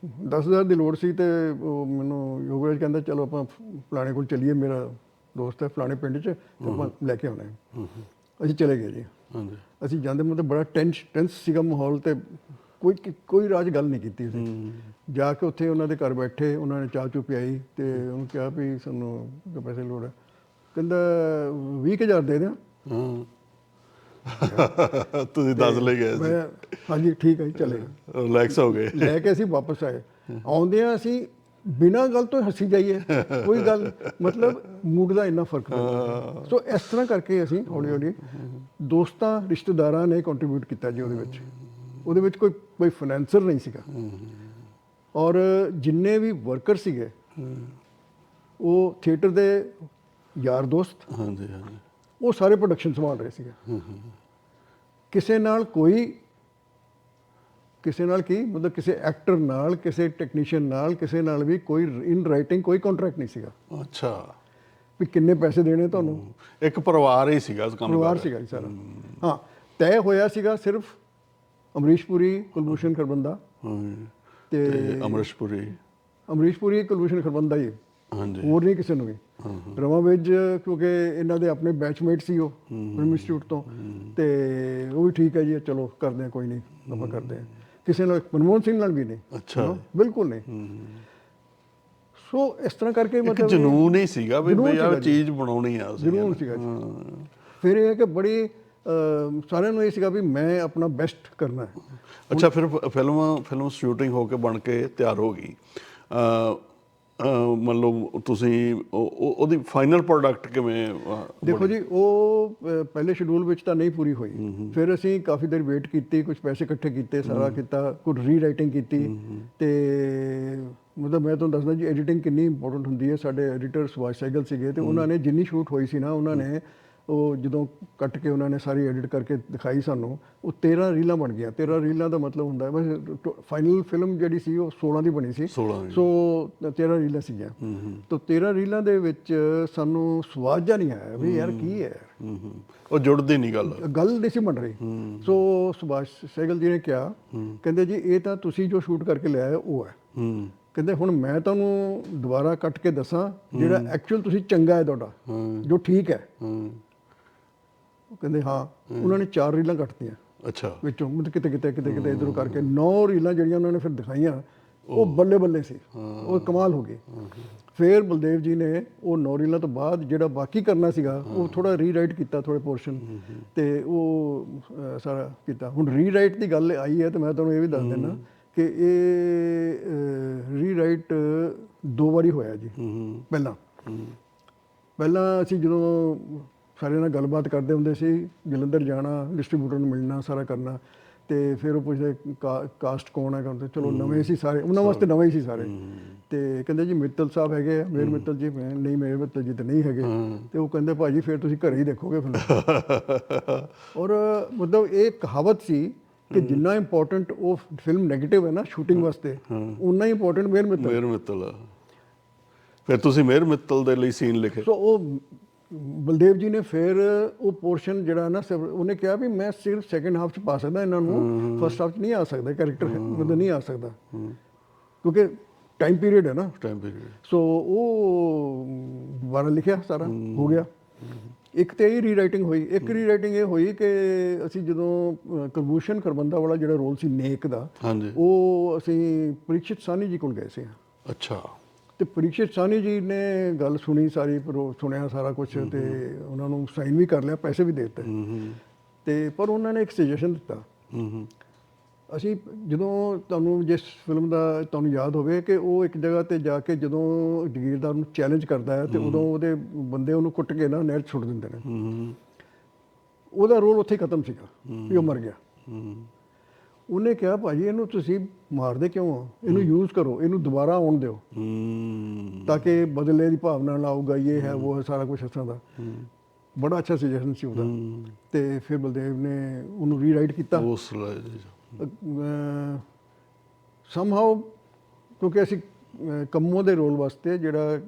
10000 ਦੀ ਲੋੜ ਸੀ ਤੇ ਉਹ ਮੈਨੂੰ ਯੋਗਰਾਜ ਕਹਿੰਦਾ ਚਲੋ ਆਪਾਂ ਫਲਾਣੇ ਕੋਲ ਚੱਲੀਏ ਮੇਰਾ ਦੋਸਤ ਹੈ ਫਲਾਣੇ ਪਿੰਡ 'ਚ ਤੇ ਆਪਾਂ ਲੈ ਕੇ ਆਉਣਾ ਹੈ। ਅਸੀਂ ਚਲੇ ਗਏ ਜੀ। ਹਾਂਜੀ। ਅਸੀਂ ਜਾਂਦੇ ਮਤਲਬ ਬੜਾ ਟੈਂਸ ਟੈਂਸ ਸੀਗਾ ਮਾਹੌਲ ਤੇ ਕੋਈ ਕੋਈ ਰਾਜ ਗੱਲ ਨਹੀਂ ਕੀਤੀ ਅਸੀਂ। ਜਾ ਕੇ ਉੱਥੇ ਉਹਨਾਂ ਦੇ ਘਰ ਬੈਠੇ ਉਹਨਾਂ ਨੇ ਚਾਹ ਚੁ ਪਿਆਈ ਤੇ ਉਹਨੂੰ ਕਿਹਾ ਵੀ ਸਾਨੂੰ ਪੈਸੇ ਲੋੜ ਹੈ। ਕਹਿੰਦਾ 20000 ਦੇ ਦਿਆਂ। ਹਾਂ। ਤੁਸੀਂ ਦੱਸ ਲੈ ਗਏ ਸੀ। ਮੈਂ ਹਾਂਜੀ ਠੀਕ ਹੈ ਜੀ, ਚਲੇ ਰਿਲੈਕਸ ਹੋ ਗਏ। ਲੈ ਕੇ ਅਸੀਂ ਵਾਪਸ ਆਏ। ਆਉਂਦਿਆਂ ਅਸੀਂ ਬਿਨਾਂ ਗੱਲ ਤੋਂ ਹੱਸੀ ਜਾਈਏ। ਕੋਈ ਗੱਲ ਮਤਲਬ ਮੂਡ ਦਾ ਇੰਨਾ ਫ਼ਰਕ ਪੈਂਦਾ। ਸੋ ਇਸ ਤਰ੍ਹਾਂ ਕਰਕੇ ਅਸੀਂ ਹੌਲੀ ਹੌਲੀ ਦੋਸਤਾਂ ਰਿਸ਼ਤੇਦਾਰਾਂ ਨੇ ਕੰਟਰੀਬਿਊਟ ਕੀਤਾ ਜੀ ਉਹਦੇ ਵਿੱਚ। ਉਹਦੇ ਵਿੱਚ ਕੋਈ ਕੋਈ ਫਾਈਨੈਂਸਰ ਨਹੀਂ ਸੀਗਾ। ਔਰ ਜਿੰਨੇ ਵੀ ਵਰਕਰ ਸੀਗੇ ਉਹ ਥੀਏਟਰ ਦੇ ਯਾਰ ਦੋਸਤ ਹਾਂਜੀ ਹਾਂਜੀ। ਉਹ ਸਾਰੇ ਪ੍ਰੋਡਕਸ਼ਨ ਸੰਭਾਲ ਰਹੇ ਸੀਗੇ। ਕਿਸੇ ਨਾਲ ਕੋਈ ਕਿਸੇ ਨਾਲ ਕੀ? ਮਤਲਬ ਕਿਸੇ ਐਕਟਰ ਨਾਲ ਕਿਸੇ ਟੈਕਨੀਸ਼ੀਅਨ ਨਾਲ ਕਿਸੇ ਨਾਲ ਵੀ ਕੋਈ ਇਨ ਰਾਈਟਿੰਗ ਕੋਈ ਕੰਟਰੈਕਟ ਨਹੀਂ ਸੀਗਾ। ਅੱਛਾ। ਵੀ ਕਿੰਨੇ ਪੈਸੇ ਦੇਣੇ ਤੁਹਾਨੂੰ? ਇੱਕ ਪਰਿਵਾਰ ਹੀ ਸੀਗਾ ਇਸ ਕੰਮ ਪਰਿਵਾਰ ਸੀਗਾ ਜੀ ਸਾਰਾ। ਹਾਂ। ਤੈਅ ਹੋਇਆ ਸੀਗਾ ਸਿਰਫ ਅਮਰੀਸ਼ ਪੁਰੀ ਕੁਲਭੂਸ਼ਣ ਖਰਬੰਦਾ। ਤੇ ਅਮਰਿਸ਼ਪੁਰੀ। ਅਮਰੀਸ਼ ਪੁਰੀ ਕੁਲਭੂਸ਼ਣ ਖਰਬੰਦਾ ਹੀ। ਹਾਂਜੀ। ਹੋਰ ਨਹੀਂ ਕਿਸੇ ਨੂੰ ਵੀ। ਰਮਾ ਵਿਜ ਕਿਉਂਕਿ ਇਹਨਾਂ ਦੇ ਆਪਣੇ ਬੈਚਮੇਟ ਸੀ ਉਹ ਫਿਲਮ ਇੰਸਟੀਚਿਊਟ ਤੋਂ। ਤੇ ਉਹ ਵੀ ਠੀਕ ਹੈ ਜੀ ਚਲੋ ਕਰਦੇ ਆ ਕੋਈ ਨਹੀਂ ਆਪਾਂ ਕਰਦੇ ਆ ਕਿਸੇ ਨਾਲ ਮਨਮੋਹਨ ਸਿੰਘ ਨਾਲ ਵੀ ਨਹੀਂ ਅੱਛਾ। ਬਿਲਕੁਲ ਨਹੀਂ ਸੋ ਇਸ ਤਰ੍ਹਾਂ ਕਰਕੇ ਮਤਲਬ ਜਨੂਨ ਹੀ ਸੀਗਾ ਵੀ ਜੀ। ਚੀਜ਼ ਬਣਾਉਣੀ ਆ ਜਨੂੰਨ ਸੀਗਾ। ਫਿਰ ਇਹ ਹੈ ਕਿ ਬੜੀ ਸਾਰਿਆਂ ਨੂੰ ਇਹ ਸੀਗਾ ਵੀ ਮੈਂ ਆਪਣਾ ਬੈਸਟ ਕਰਨਾ ਹੈ। ਅੱਛਾ ਫਿਰ ਫਿਲਮ ਫਿਲਮ ਸ਼ੂਟਿੰਗ ਹੋ ਕੇ ਬਣ ਕੇ ਤਿਆਰ ਹੋ ਗਈ। ਮੰਨ ਲਓ ਤੁਸੀਂ ਉਹ- ਉਹ- ਉਹਦੀ ਫਾਈਨਲ ਪ੍ਰੋਡਕਟ ਕਿਵੇਂ ਦੇਖੋ ਜੀ ਉਹ ਪਹਿਲੇ ਸ਼ਡਿਊਲ ਵਿੱਚ ਤਾਂ ਨਹੀਂ ਪੂਰੀ ਹੋਈ। ਫਿਰ ਅਸੀਂ ਕਾਫੀ ਦੇਰ ਵੇਟ ਕੀਤੀ ਕੁਝ ਪੈਸੇ ਇਕੱਠੇ ਕੀਤੇ ਸਾਰਾ ਕੀਤਾ ਕੁਝ ਰੀਰਾਈਟਿੰਗ ਕੀਤੀ। ਤੇ ਮਤਲਬ ਮੈਂ ਤੁਹਾਨੂੰ ਦੱਸਦਾ ਜੀ ਐਡੀਟਿੰਗ ਕਿੰਨੀ ਇੰਪੋਰਟੈਂਟ ਹੁੰਦੀ ਹੈ। ਸਾਡੇ ਐਡੀਟਰ ਸੁਭਾਸ਼ ਸੈਗਲ ਸੀਗੇ ਤੇ ਉਹਨਾਂ ਨੇ ਜਿੰਨੀ ਸ਼ੂਟ ਹੋਈ ਸੀ ਨਾ ਉਹਨਾਂ ਨੇ ਉਹ ਜਦੋਂ ਕੱਟ ਕੇ ਉਹਨਾਂ ਨੇ ਸਾਰੀ ਐਡਿਟ ਕਰਕੇ ਦਿਖਾਈ ਸਾਨੂੰ ਉਹ 13 ਰੀਲਾਂ ਬਣ ਗਈਆਂ। 13 ਰੀਲਾਂ ਦਾ ਮਤਲਬ ਹੁੰਦਾ ਹੈ ਬਸ ਫਾਈਨਲ ਫਿਲਮ ਜਿਹੜੀ ਸੀ ਉਹ 16 ਦੀ ਬਣੀ ਸੀ। 16 ਦੀ। ਸੋ 13 ਰੀਲਾਂ ਸੀਗੀਆਂ। ਤਾਂ 13 ਰੀਲਾਂ ਦੇ ਵਿੱਚ ਸਾਨੂੰ ਸਵਾਦ ਜਿਹਾ ਨਹੀਂ ਆਇਆ ਵੀ ਯਾਰ ਕੀ ਹੈ। ਹੂੰ, ਹੂੰ। ਉਹ ਜੁੜਦੀ ਨਹੀਂ ਗੱਲ। ਗੱਲ ਨਹੀਂ ਸੀ ਬਣ ਰਹੀ। ਸੋ ਸੁਭਾਸ਼ ਸਹਿਗਲ ਜੀ ਨੇ ਕਿਹਾ ਕਹਿੰਦੇ ਜੀ ਇਹ ਤਾਂ ਤੁਸੀਂ ਜੋ ਸ਼ੂਟ ਕਰਕੇ ਲਿਆਏ ਉਹ ਹੈ। ਹੂੰ। ਕਹਿੰਦੇ ਹੁਣ ਮੈਂ ਤੁਹਾਨੂੰ ਦੁਬਾਰਾ ਕੱਟ ਕੇ ਦੱਸਾਂ ਜਿਹੜਾ ਐਕਚੁਅਲ ਤੁਸੀਂ ਚੰਗਾ ਹੈ ਤੁਹਾਡਾ ਜੋ ਠੀਕ ਹੂੰ। ਉਹ ਕਹਿੰਦੇ ਹਾਂ। ਉਹਨਾਂ ਨੇ ਚਾਰ ਰੀਲਾਂ ਕੱਟਤੀਆਂ। ਅੱਛਾ। ਵਿੱਚੋਂ ਮਤਲਬ ਕਿਤੇ ਕਿਤੇ ਕਿਤੇ ਕਿਤੇ ਇਧਰੋਂ ਕਰਕੇ ਨੌ ਰੀਲਾਂ ਜਿਹੜੀਆਂ ਉਹਨਾਂ ਨੇ ਫਿਰ ਦਿਖਾਈਆਂ ਉਹ ਬੱਲੇ ਬੱਲੇ ਸੀ। ਉਹ ਕਮਾਲ ਹੋ ਗਈ। ਫਿਰ ਬਲਦੇਵ ਜੀ ਨੇ ਉਹ ਨੌ ਰੀਲਾਂ ਤੋਂ ਬਾਅਦ ਜਿਹੜਾ ਬਾਕੀ ਕਰਨਾ ਸੀਗਾ ਉਹ ਥੋੜਾ ਰੀਰਾਈਟ ਕੀਤਾ ਥੋੜੇ ਪੋਰਸ਼ਨ ਤੇ ਉਹ ਸਾਰਾ ਕੀਤਾ। ਹੁਣ ਰੀਰਾਈਟ ਦੀ ਗੱਲ ਆਈ ਹੈ ਤੇ ਮੈਂ ਤੁਹਾਨੂੰ ਇਹ ਵੀ ਦੱਸ ਦਿੰਦਾ ਕਿ ਇਹ ਰੀਰਾਈਟ ਦੋ ਵਾਰੀ ਹੋਇਆ ਜੀ। ਪਹਿਲਾਂ। ਪਹਿਲਾਂ ਅਸੀਂ ਜਦੋਂ ਸਾਰਿਆਂ ਨਾਲ ਗੱਲਬਾਤ ਕਰਦੇ ਹੁੰਦੇ ਸੀ ਜਲੰਧਰ ਜਾਣਾ ਡਿਸਟ੍ਰੀਬਿਊਟਰ ਨੂੰ ਮਿਲਣਾ ਸਾਰਾ ਕਰਨਾ ਤੇ ਫਿਰ ਉਹ ਪੁੱਛਦੇ ਕਾ- ਕਾਸਟ ਕੌਣ ਹੈ ਕਹਿੰਦੇ ਚਲੋ ਨਵੇਂ ਸੀ ਸਾਰੇ ਉਹਨਾਂ ਵਾਸਤੇ ਨਵੇਂ ਹੀ ਸੀ ਸਾਰੇ। ਤੇ ਕਹਿੰਦੇ ਜੀ ਮਿੱਤਲ ਸਾਹਿਬ ਹੈਗੇ ਆ ਮੇਰ ਮਿੱਤਲ ਜੀ ਮੈਂ ਨਹੀਂ ਮੇਰ ਮਿੱਤਲ ਜੀ ਤਾਂ ਨਹੀਂ ਹੈਗੇ। ਤੇ ਉਹ ਕਹਿੰਦੇ ਭਾਜੀ ਫਿਰ ਤੁਸੀਂ ਘਰੇ ਹੀ ਦੇਖੋਗੇ ਫਿਲਮ ਔਰ ਮਤਲਬ ਇਹ ਕਹਾਵਤ ਸੀ ਕਿ ਜਿੰਨਾ ਇੰਪੋਰਟੈਂਟ ਉਹ ਫਿਲਮ 네ਗੇਟਿਵ ਹੈ ਨਾ ਸ਼ੂਟਿੰਗ ਵਾਸਤੇ ਉਨਾ ਹੀ ਇੰਪੋਰਟੈਂਟ ਮੇਰ ਮਿੱਤਲ। ਮੇਰ ਮਿੱਤਲ। ਫਿਰ ਤੁਸੀਂ ਮੇਰ ਮਿੱਤਲ ਦੇ ਲਈ ਸੀਨ ਲਿਖੇ। ਸੋ ਉਹ ਬਲਦੇਵ ਜੀ ਨੇ ਫਿਰ ਉਹ ਪੋਰਸ਼ਨ ਜਿਹੜਾ ਨਾ ਉਹਨੇ ਕਿਹਾ ਵੀ ਮੈਂ ਸਿਰਫ ਸੈਕੰਡ ਹਾਫ ਚ ਪਾ ਸਕਦਾ ਇਹਨਾਂ ਨੂੰ ਫਸਟ ਹਾਫ ਚ ਨਹੀਂ ਆ ਸਕਦਾ ਕੈਰੈਕਟਰ ਮਤਲਬ ਨਹੀਂ ਆ ਸਕਦਾ। ਕਿਉਂਕਿ ਟਾਈਮ ਪੀਰੀਅਡ ਹੈ ਨਾ। ਟਾਈਮ ਪੀਰੀਅਡ ਸੋ ਉਹ ਦੁਬਾਰਾ ਲਿਖਿਆ ਸਾਰਾ ਹੋ। ਗਿਆ। ਇੱਕ ਤੇ ਇਹ ਰੀਰਾਈਟਿੰਗ ਹੋਈ ਇੱਕ ਰੀਰਾਈਟਿੰਗ ਇਹ ਹੋਈ ਕਿ ਅਸੀਂ ਜਦੋਂ ਕੁਲਭੂਸ਼ਣ ਖਰਬੰਦਾ ਵਾਲਾ ਜਿਹੜਾ ਰੋਲ ਸੀ ਨੇਕ ਦਾ ਉਹ ਅਸੀਂ ਪ੍ਰੀਕਸ਼ਿਤ ਸਾਨੀ ਜੀ ਕੋਲ ਗਏ ਸੀ। ਅੱਛਾ। ਤੇ ਪ੍ਰੀਕਸ਼ਿਤ ਸਾਨੀ ਜੀ ਨੇ ਗੱਲ ਸੁਣੀ ਸਾਰੀ ਪਰ ਉਹ ਸੁਣਿਆ ਸਾਰਾ ਕੁਝ ਤੇ ਉਹਨਾਂ ਨੂੰ ਸਾਈਨ ਵੀ ਕਰ ਲਿਆ ਪੈਸੇ ਵੀ ਦੇ ਦਿੱਤੇ। ਤੇ ਪਰ ਉਹਨਾਂ ਨੇ ਇੱਕ ਸੁਜੈਸ਼ਨ ਦਿੱਤਾ। ਅਸੀਂ ਜਦੋਂ ਤੁਹਾਨੂੰ ਜਿਸ ਫਿਲਮ ਦਾ ਤੁਹਾਨੂੰ ਯਾਦ ਹੋਵੇ ਕਿ ਉਹ ਇੱਕ ਜਗ੍ਹਾ ਤੇ ਜਾ ਕੇ ਜਦੋਂ ਜਗੀਰਦਾਰ ਨੂੰ ਚੈਲੰਜ ਕਰਦਾ ਹੈ ਤੇ ਉਦੋਂ ਉਹਦੇ ਬੰਦੇ ਉਹਨੂੰ ਕੁੱਟ ਕੇ ਨਾ ਨਹਿਰ ਸੁੱਟ ਦਿੰਦੇ ਨੇ। ਉਹਦਾ ਰੋਲ ਉੱਥੇ ਖਤਮ ਸੀਗਾ ਵੀ ਉਹ ਮਰ ਗਿਆ। ਉਹਨੇ ਕਿਹਾ ਭਾਜੀ ਇਹਨੂੰ ਤੁਸੀਂ ਮਾਰਦੇ ਕਿਉਂ ਆ ਇਹਨੂੰ ਯੂਜ਼ ਕਰੋ ਇਹਨੂੰ ਦੁਬਾਰਾ ਆਉਣ ਦਿਓ। ਹੂੰ। ਤਾਂ ਕਿ ਬਦਲੇ ਦੀ ਭਾਵਨਾ ਨਾਲ ਆਊਗਾ ਇਹ ਹੈ ਉਹ ਹੈ ਸਾਰਾ ਕੁਝ ਇਸ ਤਰ੍ਹਾਂ ਦਾ। ਬੜਾ ਅੱਛਾ ਸੁਜੈਸ਼ਨ ਸੀ ਉਹਦਾ। ਤੇ ਫਿਰ ਬਲਦੇਵ ਨੇ ਉਹਨੂੰ ਰੀਰਾਈਟ ਕੀਤਾ। ਉਸ ਸਮਹਾਉ ਕਿਉਂਕਿ ਅਸੀਂ ਕੰਮੋ ਦੇ ਰੋਲ ਵਾਸਤੇ ਜਿਹੜਾ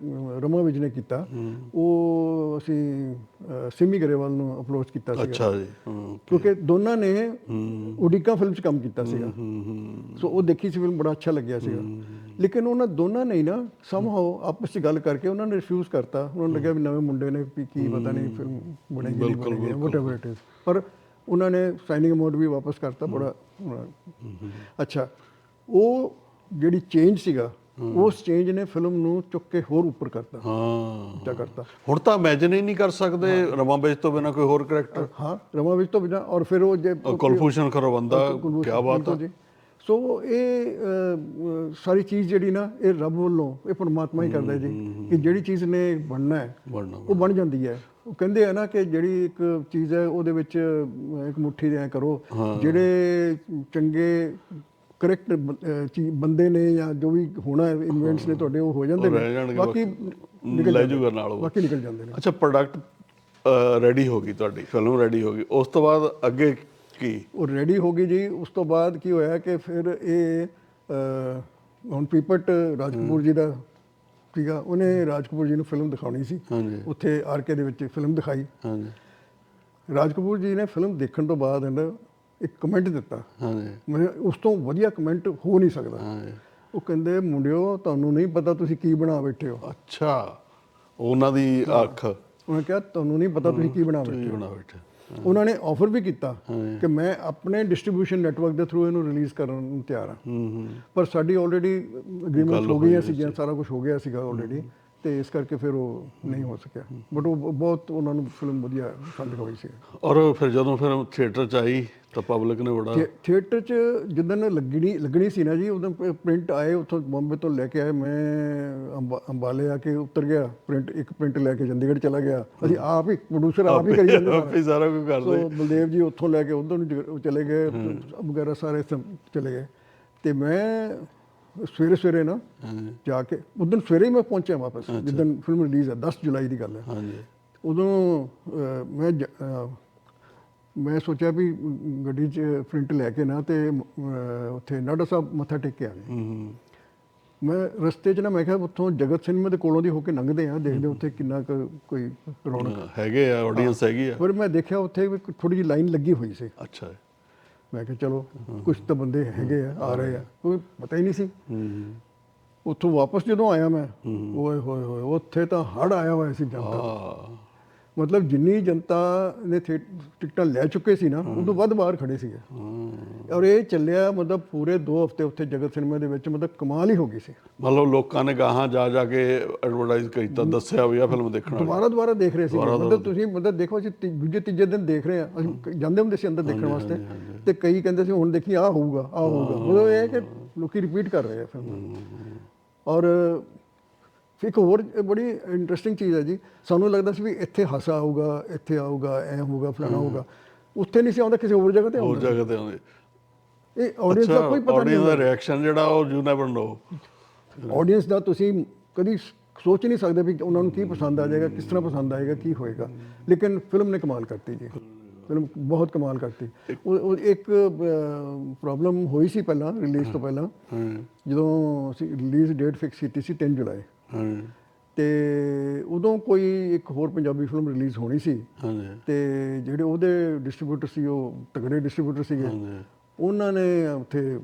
ਰਮਾ ਵਿਜ ਨੇ ਕੀਤਾ ਉਹ ਅਸੀਂ ਸਿਮੀ ਗਰੇਵਾਲ ਨੂੰ ਅਪਰੋਚ ਕੀਤਾ ਸੀਗਾ। ਅੱਛਾ ਜੀ ਕਿਉਂਕਿ ਦੋਨਾਂ ਨੇ ਉਡੀਕਾ ਫਿਲਮ 'ਚ ਕੰਮ ਕੀਤਾ ਸੀਗਾ। ਸੋ ਉਹ ਦੇਖੀ ਸੀ ਫਿਲਮ ਬੜਾ ਅੱਛਾ ਲੱਗਿਆ ਸੀਗਾ। ਲੇਕਿਨ ਉਹਨਾਂ ਦੋਨਾਂ ਨੇ ਨਾ ਸਮਹਾਉ ਆਪਸ 'ਚ ਗੱਲ ਕਰਕੇ ਉਹਨਾਂ ਨੇ ਰਿਫਿਊਜ਼ ਕਰਤਾ। ਉਹਨਾਂ ਨੂੰ ਲੱਗਿਆ ਵੀ ਨਵੇਂ ਮੁੰਡੇ ਨੇ ਕੀ ਪਤਾ ਨਹੀਂ ਫਿਲਮ ਬਣੇਗੀ ਨਹੀਂ ਬਿਲਕੁਲ, ਬਣੇਗੀ ਵਟਐਵਰ ਇਟ ਇਜ਼ ਪਰ ਉਹਨਾਂ ਨੇ ਸਾਈਨਿੰਗ ਅਮਾਉਂਟ ਵੀ ਵਾਪਸ ਕਰਤਾ ਬੜਾ ਅੱਛਾ। ਉਹ ਜਿਹੜੀ ਚੇਂਜ ਸੀਗਾ ਉਸ ਚੇਂਜ ਨੇ ਫਿਲਮ ਨੂੰ ਚੁੱਕ ਕੇ ਹੋਰ ਉੱਪਰ ਕਰਤਾ। ਹਾਂ। ਉੱਚਾ ਕਰਤਾ। ਹੁਣ ਤਾਂ ਇਮੇਜਿਨ ਹੀ ਨਹੀਂ ਕਰ ਸਕਦੇ ਰਮਾ ਬੇਜ ਤੋਂ ਬਿਨਾ ਕੋਈ ਹੋਰ ਕਰੈਕਟਰ ਹਾਂ ਰਮਾ ਵਿੱਚ ਤੋਂ ਬਿਨਾਂ ਔਰ ਫਿਰ ਉਹ ਜੇ ਕੁਲਭੂਸ਼ਣ ਖਰਵੰਦਾ ਕੀ ਬਾਤ ਜੀ। ਸੋ ਇਹ ਸਾਰੀ ਚੀਜ਼ ਜਿਹੜੀ ਨਾ ਇਹ ਰੱਬ ਵੱਲੋਂ ਇਹ ਪਰਮਾਤਮਾ ਹੀ ਕਰਦਾ ਹੈ ਜੀ ਕਿ ਜਿਹੜੀ ਚੀਜ਼ ਨੇ ਬਣਨਾ ਹੈ ਉਹ ਬਣ ਜਾਂਦੀ ਹੈ। ਉਹ ਕਹਿੰਦੇ ਆ ਨਾ ਕਿ ਜਿਹੜੀ ਇੱਕ ਚੀਜ਼ ਹੈ ਉਹਦੇ ਵਿੱਚ ਇੱਕ ਮੁੱਠੀ ਦੇ ਐਂ ਕਰੋ ਜਿਹੜੇ ਚੰਗੇ ਕਰੈਕਟ ਬੰਦੇ ਨੇ ਜਾਂ ਜੋ ਵੀ ਹੋਣਾ ਇਨਵੈਂਟਸ ਨੇ ਤੁਹਾਡੇ ਉਹ ਹੋ ਜਾਂਦੇ ਨੇ। ਬਾਕੀ ਲੈ ਜੂਗਾ ਨਾਲ ਉਹ। ਬਾਕੀ ਨਿਕਲ ਜਾਂਦੇ ਨੇ। ਅੱਛਾ ਪ੍ਰੋਡਕਟ ਰੈਡੀ ਹੋ ਗਈ ਤੁਹਾਡੀ ਫਿਲਮ ਰੈਡੀ ਹੋ ਗਈ। ਉਸ ਤੋਂ ਬਾਅਦ ਅੱਗੇ ਕੀ? ਉਹ ਰੈਡੀ ਹੋ ਗਈ ਜੀ ਉਸ ਤੋਂ ਬਾਅਦ ਕੀ ਹੋਇਆ ਕਿ ਫਿਰ ਇਹ ਹੁਣ ਪੀਪਟ ਰਾਜਕਪੂਰ ਜੀ ਦਾ ਸੀਗਾ ਉਹਨੇ ਰਾਜਕਪੂਰ ਜੀ ਨੂੰ ਫਿਲਮ ਦਿਖਾਉਣੀ ਸੀ। ਉੱਥੇ ਆਰਕੇ ਦੇ ਵਿੱਚ ਫਿਲਮ ਦਿਖਾਈ। ਹਾਂਜੀ। ਰਾਜਕਪੂਰ ਜੀ ਨੇ ਫਿਲਮ ਦੇਖਣ ਤੋਂ ਬਾਅਦ ਇਹਨਾਂ ਇੱਕ ਕਮੈਂਟ ਦਿੱਤਾ। ਹਾਂਜੀ। ਮੈਂ ਉਸ ਤੋਂ ਵਧੀਆ ਕਮੈਂਟ ਹੋ ਨਹੀਂ ਸਕਦਾ। ਹਾਂਜੀ। ਉਹ ਕਹਿੰਦੇ ਮੁੰਡਿਓ ਤੁਹਾਨੂੰ ਨਹੀਂ ਪਤਾ ਤੁਸੀਂ ਕੀ ਬਣਾ ਬੈਠੇ ਹੋ। ਅੱਛਾ। ਉਹਨਾਂ ਦੀ ਅੱਖ। ਉਹਨੇ ਕਿਹਾ ਤੁਹਾਨੂੰ ਨਹੀਂ ਪਤਾ ਤੁਸੀਂ ਕੀ ਬਣਾ ਬੈਠੇ ਹੋ। ਬਣਾ ਬੈਠੇ ਉਹਨਾਂ ਨੇ ਆਫਰ ਵੀ ਕੀਤਾ ਕਿ ਮੈਂ ਆਪਣੇ ਡਿਸਟ੍ਰੀਬਿਊਸ਼ਨ ਨੈਟਵਰਕ ਦੇ ਥਰੂ ਇਹਨੂੰ ਰਿਲੀਜ਼ ਕਰਨ ਨੂੰ ਤਿਆਰ ਹੂੰ। ਪਰ ਸਾਡੀ ਆਲਰੇਡੀ ਅਗਰੀਮੈਂਟ ਹੋ ਗਈਆਂ ਸੀਗੀਆਂ ਸਾਰਾ ਕੁਝ ਹੋ ਗਿਆ ਸੀਗਾ ਆਲਰੇਡੀ ਤੇ ਇਸ ਕਰਕੇ ਫਿਰ ਉਹ ਨਹੀਂ ਹੋ ਸਕਿਆ। ਬਟ ਉਹ ਬਹੁਤ ਉਹਨਾਂ ਨੂੰ ਫਿਲਮ ਵਧੀਆ ਪਸੰਦ ਹੋਈ ਸੀ। ਔਰ ਫਿਰ ਜਦੋਂ ਫਿਰ ਥੀਏਟਰ ਚ ਆਈ ਤਾਂ ਪਬਲਿਕ ਨੇ ਬੜਾ ਥੀਏਟਰ 'ਚ ਜਿੱਦਣ ਲੱਗਣੀ ਲੱਗਣੀ ਸੀ ਨਾ ਜੀ ਉਦੋਂ ਪ੍ਰਿੰਟ ਆਏ ਉੱਥੋਂ ਬੰਬੇ ਤੋਂ ਲੈ ਕੇ ਆਏ। ਮੈਂ ਅੰਬਾ- ਅੰਬਾਲੇ ਆ ਕੇ ਉਤਰ ਗਿਆ ਪ੍ਰਿੰਟ ਇੱਕ ਪ੍ਰਿੰਟ ਲੈ ਕੇ ਚੰਡੀਗੜ੍ਹ ਚਲਾ ਗਿਆ। ਅਸੀਂ ਆਪ ਹੀ ਪ੍ਰੋਡਿਊਸਰ ਆਪ ਹੀ ਕਰੀ ਜਾਂਦੇ। ਆਪੇ ਸਾਰਾ। ਕੁਝ ਕਰਦੇ। ਸੋ ਬਲਦੇਵ ਜੀ ਉੱਥੋਂ ਲੈ ਕੇ ਉਧਰ ਨੂੰ ਚਲੇ ਗਏ ਵਗੈਰਾ ਸਾਰੇ ਚਲੇ ਗਏ। ਤੇ ਮੈਂ ਸਵੇਰੇ ਸਵੇਰੇ ਨਾ ਜਾ ਕੇ ਉਦੋਂ ਸਵੇਰੇ ਹੀ ਮੈਂ ਪਹੁੰਚਿਆ ਵਾਪਸ ਜਿੱਦਣ ਫਿਲਮ ਰਿਲੀਜ਼ ਹੈ 10 ਜੁਲਾਈ ਦੀ ਗੱਲ ਹੈ ਹਾਂਜੀ। ਉਦੋਂ ਮੈਂ ਮੈਂ ਸੋਚਿਆ ਵੀ ਗੱਡੀ 'ਚ ਪ੍ਰਿੰਟ ਲੈ ਕੇ ਨਾ ਤੇ ਉੱਥੇ ਨਾਡਾ ਸਾਹਿਬ ਮੱਥਾ ਟੇਕ ਕੇ ਆ ਗਏ। ਮੈਂ ਰਸਤੇ 'ਚ ਨਾ ਮੈਂ ਕਿਹਾ ਉੱਥੋਂ ਜਗਤ ਸਿਨੇਮਾ ਦੇ ਕੋਲੋਂ ਦੀ ਹੋ ਕੇ ਲੰਘਦੇ ਆ ਦੇਖਦੇ ਉੱਥੇ ਕਿੰਨਾ ਕੋਈ ਰੌਣਕ ਹੈਗੇ ਆ ਆਡੀਅנס ਹੈਗੀ ਆ। ਪਰ ਮੈਂ ਦੇਖਿਆ ਉੱਥੇ ਥੋੜੀ ਜਿਹੀ ਲਾਈਨ ਲੱਗੀ ਹੋਈ ਸੀ। ਅੱਛਾ। ਮੈਂ ਕਿਹਾ ਚਲੋ ਕੁਝ ਤਾਂ ਬੰਦੇ ਹੈਗੇ ਆ ਆ ਰਹੇ ਆ। ਕੋਈ ਪਤਾ ਹੀ ਨਹੀਂ ਸੀ। ਹੂੰ। ਉੱਥੋਂ ਵਾਪਸ ਜਦੋਂ ਆਇਆ ਮੈਂ ਓਏ ਹੋਏ ਹੋਏ ਉੱਥੇ ਤਾਂ ਹੜ ਆਇਆ ਹੋਇਆ ਸੀ ਜਨਤਾ। ਮਤਲਬ ਜਿੰਨੀ ਜਨਤਾ ਨੇ ਥੀਏ- ਟਿਕਟਾਂ ਲੈ ਚੁੱਕੇ ਸੀ ਨਾ ਉਦੋਂ ਵੱਧ ਬਾਹਰ ਖੜੇ ਸੀਗੇ। ਔਰ ਇਹ ਚੱਲਿਆ ਮਤਲਬ ਪੂਰੇ 2 ਹਫ਼ਤੇ ਉੱਥੇ ਜਗਤ ਸਿਨੇਮਾ ਦੇ ਵਿੱਚ ਮਤਲਬ ਕਮਾਲ ਹੀ ਹੋ ਗਈ ਸੀ। ਮਤਲਬ ਲੋਕਾਂ ਨੇ ਗਾਹਾਂ ਜਾ ਜਾ ਕੇ ਐਡਵਰਟਾਈਜ਼ ਕੀਤਾ ਦੱਸਿਆ ਵੀ ਆ ਫਿਲਮ ਦੇਖਣਾ ਦੁਬਾਰਾ ਦੁਬਾਰਾ ਦੇਖ ਰਹੇ ਸੀ। ਮਤਲਬ ਤੁਸੀਂ ਮਤਲਬ ਦੇਖੋ ਅਸੀਂ ਤੀ- ਦੂਜੇ ਤੀਜੇ ਦਿਨ ਦੇਖ ਰਹੇ ਆ ਅਸੀਂ ਕ- ਜਾਂਦੇ ਹੁੰਦੇ ਸੀ ਅੰਦਰ ਦੇਖਣ ਵਾਸਤੇ ਤੇ ਕਈ ਕਹਿੰਦੇ ਸੀ ਹੁਣ ਦੇਖੀ ਆ ਹੋਊਗਾ ਆ ਹੋਊਗਾ। ਮਤਲਬ ਇਹ ਹੈ ਕਿ ਲੋਕੀ ਰਿਪੀਟ ਕਰ ਰਹੇ ਆ ਫਿਲਮ। ਔਰ ਇੱਕ ਹੋਰ ਬੜੀ ਇੰਟਰਸਟਿੰਗ ਚੀਜ਼ ਹੈ ਜੀ। ਸਾਨੂੰ ਲੱਗਦਾ ਸੀ ਵੀ ਇੱਥੇ ਹਾਸਾ ਆਊਗਾ ਇੱਥੇ ਆਊਗਾ ਐ ਹੋਊਗਾ ਫਲਾਣਾ ਹੋਊਗਾ। ਉੱਥੇ ਨਹੀਂ ਸੀ ਆਉਂਦਾ ਕਿਸੇ ਹੋਰ ਜਗ੍ਹਾ ਤੇ ਹੋਰ ਜਗ੍ਹਾ ਤੇ ਆਉਂਦੇ। ਇਹ ਆਡੀਅנס ਦਾ ਕੋਈ ਪਤਾ ਨਹੀਂ ਦਾ ਰਿਐਕਸ਼ਨ ਜਿਹੜਾ ਉਹ ਯੂ ਨੈਵਰ ਨੋ ਆਡੀਅנס ਦਾ ਤੁਸੀਂ ਕਦੀ ਸੋਚ ਨਹੀਂ ਸਕਦੇ ਵੀ ਉਹਨਾਂ ਨੂੰ ਕੀ ਪਸੰਦ ਆ ਜਾਏਗਾ ਕਿਸ ਤਰ੍ਹਾਂ ਪਸੰਦ ਆਏਗਾ ਕੀ ਹੋਏਗਾ। ਲੇਕਿਨ ਫਿਲਮ ਨੇ ਕਮਾਲ ਕਰਤੀ ਜੀ। ਫਿਲਮ ਬਹੁਤ ਕਮਾਲ ਕਰਤੀ। ਉਹ ਇੱਕ ਪ੍ਰੋਬਲਮ ਹੋਈ ਸੀ ਪਹਿਲਾਂ ਰਿਲੀਜ਼ ਤੋਂ ਪਹਿਲਾਂ। ਜਦੋਂ ਅਸੀਂ ਰਿਲੀਜ਼ ਡੇਟ ਫਿਕਸ ਕੀਤੀ ਸੀ 10 ਜੁਲਾਈ। ਤੇ ਉਦੋਂ ਕੋਈ ਇੱਕ ਹੋਰ ਪੰਜਾਬੀ ਫਿਲਮ ਰਿਲੀਜ਼ ਹੋਣੀ ਸੀ। ਹਾਂਜੀ। ਤੇ ਜਿਹੜੇ ਉਹਦੇ ਡਿਸਟ੍ਰੀਬਿਊਟਰ ਸੀ ਉਹ ਤਗੜੇ ਡਿਸਟ੍ਰੀਬਿਊਟਰ ਸੀਗੇ। ਹਾਂਜੀ। ਉਹਨਾਂ ਨੇ ਉੱਥੇ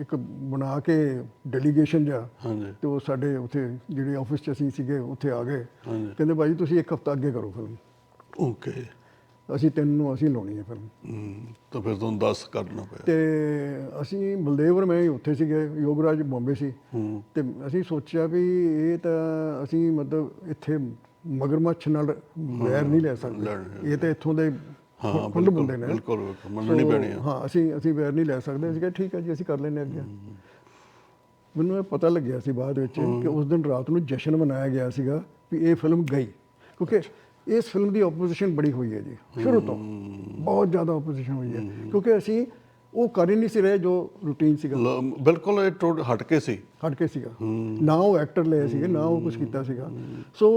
ਇੱਕ ਬਣਾ ਕੇ ਡੈਲੀਗੇਸ਼ਨ ਜਾ ਹਾਂਜੀ। ਤੇ ਉਹ ਸਾਡੇ ਉੱਥੇ ਜਿਹੜੇ ਆਫਿਸ 'ਚ ਅਸੀਂ ਸੀਗੇ ਉੱਥੇ ਆ ਗਏ। ਹਾਂਜੀ। ਕਹਿੰਦੇ ਭਾਜੀ ਤੁਸੀਂ ਇੱਕ ਹਫਤਾ ਅੱਗੇ ਕਰੋ ਫਿਲਮ ਓਕੇ ਅਸੀਂ ਤਿੰਨ ਨੂੰ ਅਸੀਂ ਲਾਉਣੀ ਹੈ ਫਿਲਮ। ਤਾਂ ਫਿਰ ਤੁਹਾਨੂੰ ਦੱਸ ਕਰਨਾ ਪਿਆ। ਤੇ ਅਸੀਂ ਬਲਦੇਵ ਔਰ ਮੈਂ ਹੀ ਉੱਥੇ ਸੀਗੇ ਯੋਗਰਾਜ ਬੰਬੇ ਸੀ। ਹੂੰ। ਤੇ ਅਸੀਂ ਸੋਚਿਆ ਵੀ ਇਹ ਤਾਂ ਅਸੀਂ ਮਤਲਬ ਇੱਥੇ ਮਗਰਮੱਛ ਨਾਲ ਵੈਰ ਨਹੀਂ ਲੈ ਸਕਦੇ। ਇਹ ਤਾਂ ਇੱਥੋਂ ਦੇ ਹਾਂ ਬੰਦੇ ਨੇ। ਬਿਲਕੁਲ ਮੰਨਣੀ ਪੈਣੀ ਆ। ਹਾਂ ਅਸੀਂ ਅਸੀਂ ਵੈਰ ਨਹੀਂ ਲੈ ਸਕਦੇ। ਅਸੀਂ ਕਿਹਾ ਠੀਕ ਹੈ ਜੀ ਅਸੀਂ ਕਰ ਹਾਂ ਅੱਗੇ। ਮੈਨੂੰ ਇਹ ਪਤਾ ਲੱਗਿਆ ਸੀ ਬਾਅਦ ਵਿੱਚ ਕਿ ਉਸ ਦਿਨ ਰਾਤ ਨੂੰ ਜਸ਼ਨ ਮਨਾਇਆ ਗਿਆ ਸੀਗਾ ਵੀ ਇਹ ਫਿਲਮ ਗਈ। ਕਿਉਂਕਿ ਇਸ ਫਿਲਮ ਦੀ ਆਪੋਜੀਸ਼ਨ ਬੜੀ ਹੋਈ ਹੈ ਜੀ ਸ਼ੁਰੂ ਤੋਂ। ਬਹੁਤ ਜ਼ਿਆਦਾ ਆਪੋਜੀਸ਼ਨ ਹੋਈ ਹੈ। ਕਿਉਂਕਿ ਅਸੀਂ ਉਹ ਕਰ ਹੀ ਨਹੀਂ ਸੀ ਰਹੇ ਜੋ ਰੂਟੀਨ ਸੀਗਾ। ਲ- ਬਿਲਕੁਲ ਇਹ ਟੁੱਟ ਹਟ ਕੇ ਸੀ। ਹਟ ਕੇ ਸੀਗਾ। ਨਾ ਉਹ ਐਕਟਰ ਲਏ ਸੀਗੇ ਨਾ ਉਹ ਕੁਝ ਕੀਤਾ ਸੀਗਾ। ਸੋ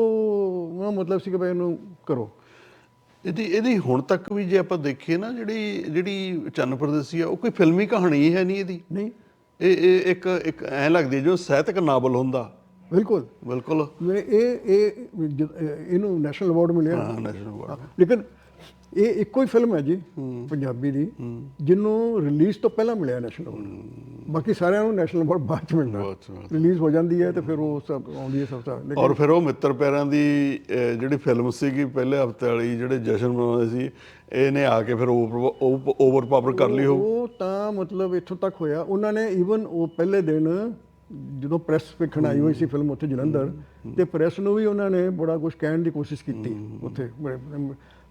ਉਹਦਾ ਮਤਲਬ ਸੀ ਕਿ ਬਈ ਇਹਨੂੰ ਕਰੋ। ਇਹਦੀ ਇਹਦੀ ਹੁਣ ਤੱਕ ਵੀ ਜੇ ਆਪਾਂ ਦੇਖੀਏ ਨਾ ਜਿਹੜੀ ਜਿਹੜੀ ਚੰਨ ਪ੍ਰਦੇਸੀ ਆ ਉਹ ਕੋਈ ਫਿਲਮੀ ਕਹਾਣੀ ਹੀ ਨਹੀਂ ਇਹਦੀ। ਨਹੀਂ। ਇਹ ਇਹ ਇੱਕ ਇੱਕ ਐ ਲੱਗਦੀ ਹੈ ਜੋ ਸਾਹਿਤਕ ਨਾਵਲ ਹੁੰਦਾ। ਬਿਲਕੁਲ। ਬਿਲਕੁਲ। ਇਹ ਇਹ ਇਹਨੂੰ ਨੈਸ਼ਨਲ ਅਵਾਰਡ ਮਿਲਿਆ। ਹਾਂ ਨੈਸ਼ਨਲ ਅਵਾਰਡ ਲੇਕਿਨ ਇਹ ਇੱਕੋ ਹੀ ਫਿਲਮ ਹੈ ਜੀ ਪੰਜਾਬੀ ਦੀ ਜਿਹਨੂੰ ਰਿਲੀਜ਼ ਤੋਂ ਪਹਿਲਾਂ ਮਿਲਿਆ ਨੈਸ਼ਨਲ ਅਵਾਰਡ ਬਾਕੀ ਸਾਰਿਆਂ ਨੂੰ ਨੈਸ਼ਨਲ ਅਵਾਰਡ ਬਾਅਦ ਚ ਮਿਲਦਾ। ਰਿਲੀਜ਼ ਹੋ ਜਾਂਦੀ ਹੈ ਤੇ ਫਿਰ ਉਹ ਸਭ ਆਉਂਦੀ ਹੈ ਸਭ ਲੇਕਿਨ ਔਰ ਫਿਰ ਉਹ ਮਿੱਤਰ ਪਿਆਰਿਆਂ ਦੀ ਜਿਹੜੀ ਫਿਲਮ ਸੀਗੀ ਪਹਿਲੇ ਹਫ਼ਤੇ ਵਾਲੀ ਜਿਹੜੇ ਜਸ਼ਨ ਮਨਾਉਂਦੇ ਸੀ ਇਹਨੇ ਆ ਕੇ ਫਿਰ ਓਵਰ ਪਾਵਰ ਕਰ ਲਈ ਉਹ। ਤਾਂ ਮਤਲਬ ਇੱਥੋਂ ਤੱਕ ਹੋਇਆ। ਉਹਨਾਂ ਨੇ ਈਵਨ ਉਹ ਪਹਿਲੇ ਦਿਨ ਜਦੋਂ ਪ੍ਰੈਸ ਵੇਖਣ ਆਈ ਹੋਈ ਸੀ ਫਿਲਮ ਉੱਥੇ ਜਲੰਧਰ ਤੇ ਪ੍ਰੈਸ ਨੂੰ ਵੀ ਉਹਨਾਂ ਨੇ ਬੜਾ ਕੁਝ ਕਹਿਣ ਦੀ ਕੋਸ਼ਿਸ਼ ਕੀਤੀ ਉੱਥੇ।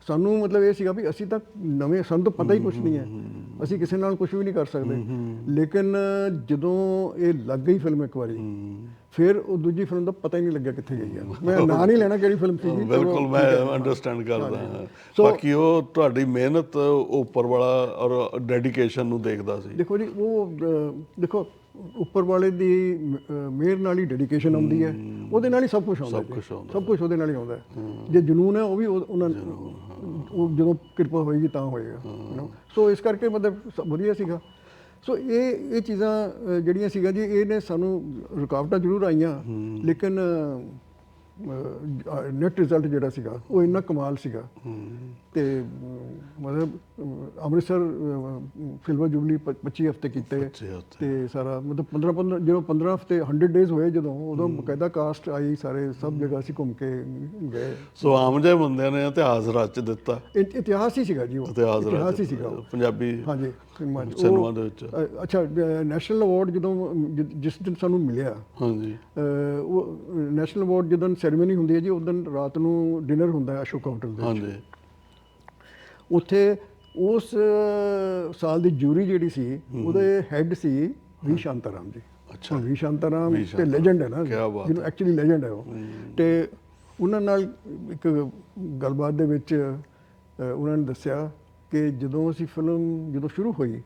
ਸਾਨੂੰ ਮਤਲਬ ਇਹ ਸੀਗਾ ਵੀ ਅਸੀਂ ਤਾਂ ਨਵੇਂ ਸਾਨੂੰ ਤਾਂ ਪਤਾ ਹੀ ਕੁਝ ਨਹੀਂ ਹੈ। ਅਸੀਂ ਕਿਸੇ ਨਾਲ ਕੁਝ ਵੀ ਨਹੀਂ ਕਰ ਸਕਦੇ। ਲੇਕਿਨ ਜਦੋਂ ਇਹ ਲੱਗ ਗਈ ਫਿਲਮ ਇੱਕ ਵਾਰੀ ਫਿਰ ਉਹ ਦੂਜੀ ਫਿਲਮ ਦਾ ਪਤਾ ਹੀ ਨਹੀਂ ਲੱਗਿਆ ਕਿੱਥੇ ਗਈ ਹੈ ਮੈਂ ਨਾਂ ਨਹੀਂ ਲੈਣਾ ਕਿਹੜੀ ਫਿਲਮ ਸੀ। ਬਿਲਕੁਲ ਮੈਂ ਅੰਡਰਸਟੈਂਡ ਕਰਦਾ ਬਾਕੀ ਉਹ ਤੁਹਾਡੀ ਮਿਹਨਤ ਉੱਪਰ ਵਾਲਾ ਔਰ ਡੈਡੀਕੇਸ਼ਨ ਨੂੰ ਦੇਖਦਾ ਸੀ। ਦੇਖੋ ਜੀ ਉਹ ਦੇਖੋ ਉੱਪਰ ਵਾਲੇ ਦੀ ਮਿਹਰ ਨਾਲ ਹੀ ਡੈਡੀਕੇਸ਼ਨ ਆਉਂਦੀ ਹੈ। ਉਹਦੇ ਨਾਲ ਹੀ ਸਭ ਕੁਝ ਆਉਂਦਾ ਆਉਂਦਾ। ਸਭ ਕੁਝ ਉਹਦੇ ਨਾਲ ਹੀ ਆਉਂਦਾ ਹੈ। ਜੇ ਜਨੂਨ ਹੈ ਉਹ ਵੀ ਉਹ- ਉਹਨਾਂ ਉਹ ਜਦੋਂ ਕਿਰਪਾ ਹੋਏਗੀ ਤਾਂ ਹੋਏਗਾ। ਸੋ ਇਸ ਕਰਕੇ ਮਤਲਬ ਵਧੀਆ ਸੀਗਾ। ਸੋ ਇਹ ਇਹ ਚੀਜ਼ਾਂ ਜਿਹੜੀਆਂ ਸੀਗਾ ਜੀ ਇਹਨੇ ਸਾਨੂੰ ਰੁਕਾਵਟਾਂ ਜ਼ਰੂਰ ਆਈਆਂ। ਲੇਕਿਨ ਨੈਟ ਰਿਜ਼ਲਟ ਜਿਹੜਾ ਸੀਗਾ ਉਹ ਇੰਨਾ ਕਮਾਲ ਸੀਗਾ। ਤੇ ਮਤਲਬ ਅਮ, ਅੰਮ੍ਰਿਤਸਰ ਸਿਲਵਰ ਜੁਬਲੀ 25 ਹਫ਼ਤੇ ਕੀਤੇ। 25 ਹਫ਼ਤੇ। ਤੇ ਸਾਰਾ ਮਤਲਬ 15 15 ਜਦੋਂ 15 ਹਫ਼ਤੇ 100 ਡੇਜ਼ ਹੋਏ ਜਦੋਂ ਉਦੋਂ ਬਕਾਇਦਾ ਕਾਸਟ ਆਈ ਸਾਰੇ ਸਭ ਜਗ੍ਹਾ ਅਸੀਂ ਘੁੰਮ ਕੇ ਗਏ। ਸੋ ਆਮ ਜਿਹੇ ਬੰਦਿਆਂ ਨੇ ਇਤਿਹਾਸ ਰਚ ਦਿੱਤਾ। ਇਤਿਹਾਸ ਹੀ ਸੀਗਾ ਜੀ ਉਹ। ਇਤਿਹਾਸ ਹੀ ਸੀਗਾ। ਪੰਜਾਬੀ ਹਾਂਜੀ। ਸਿਨੇਮਾ 'ਚ। ਉਹ- ਸਿਨੇਮਾ ਦੇ ਵਿੱਚ। ਅੱਛਾ ਨੈਸ਼ਨਲ ਅਵਾਰਡ ਜਦੋਂ ਜਿ- ਜਿਸ ਦਿਨ ਸਾਨੂੰ ਮਿਲਿਆ ਹਾਂਜੀ ਅ, ਉਹ ਨੈਸ਼ਨਲ ਅਵਾਰਡ ਜਦੋਂ ਸੈਰੇਮਨੀ ਹੁੰਦੀ ਹੈ ਜੀ ਉਸ ਦਿਨ ਰਾਤ ਨੂੰ ਡਿਨਰ ਹੁੰਦਾ ਹੈ ਅਸ਼ੋਕ ਹੋਟਲ ਦੇ ਵਿੱਚ। ਹਾਂਜੀ ਉੱਥੇ ਉਸ ਅ, ਸਾਲ ਦੀ ਜੂਰੀ ਜਿਹੜੀ ਸੀ ਉਹਦੇ ਹੈੱਡ ਸੀ ਵੀ ਸ਼ਾਂਤਾਰਾਮ ਜੀ ਅੱਛਾ। ਹੁਣ ਵੀ ਸ਼ਾਂਤਾਰਾਮ ਵੀ ਤੇ ਸ਼ਾਂਤਾਰਾਮ। ਲੈਜੈਂਡ ਹੈ ਨਾ ਕਿਆ ਬਾਤ ਜਿਹਨੂੰ ਐਕਚੁਅਲੀ ਲੈਜੈਂਡ ਹੈ ਉਹ ਤੇ ਉਹਨਾਂ ਨਾਲ ਇੱਕ ਗੱਲਬਾਤ ਦੇ ਵਿੱਚ ਅ, ਉਹਨਾਂ ਨੇ ਦੱਸਿਆ ਕਿ ਜਦੋਂ ਅਸੀਂ ਫਿਲਮ ਜਦੋਂ ਸ਼ੁਰੂ ਹੋਈ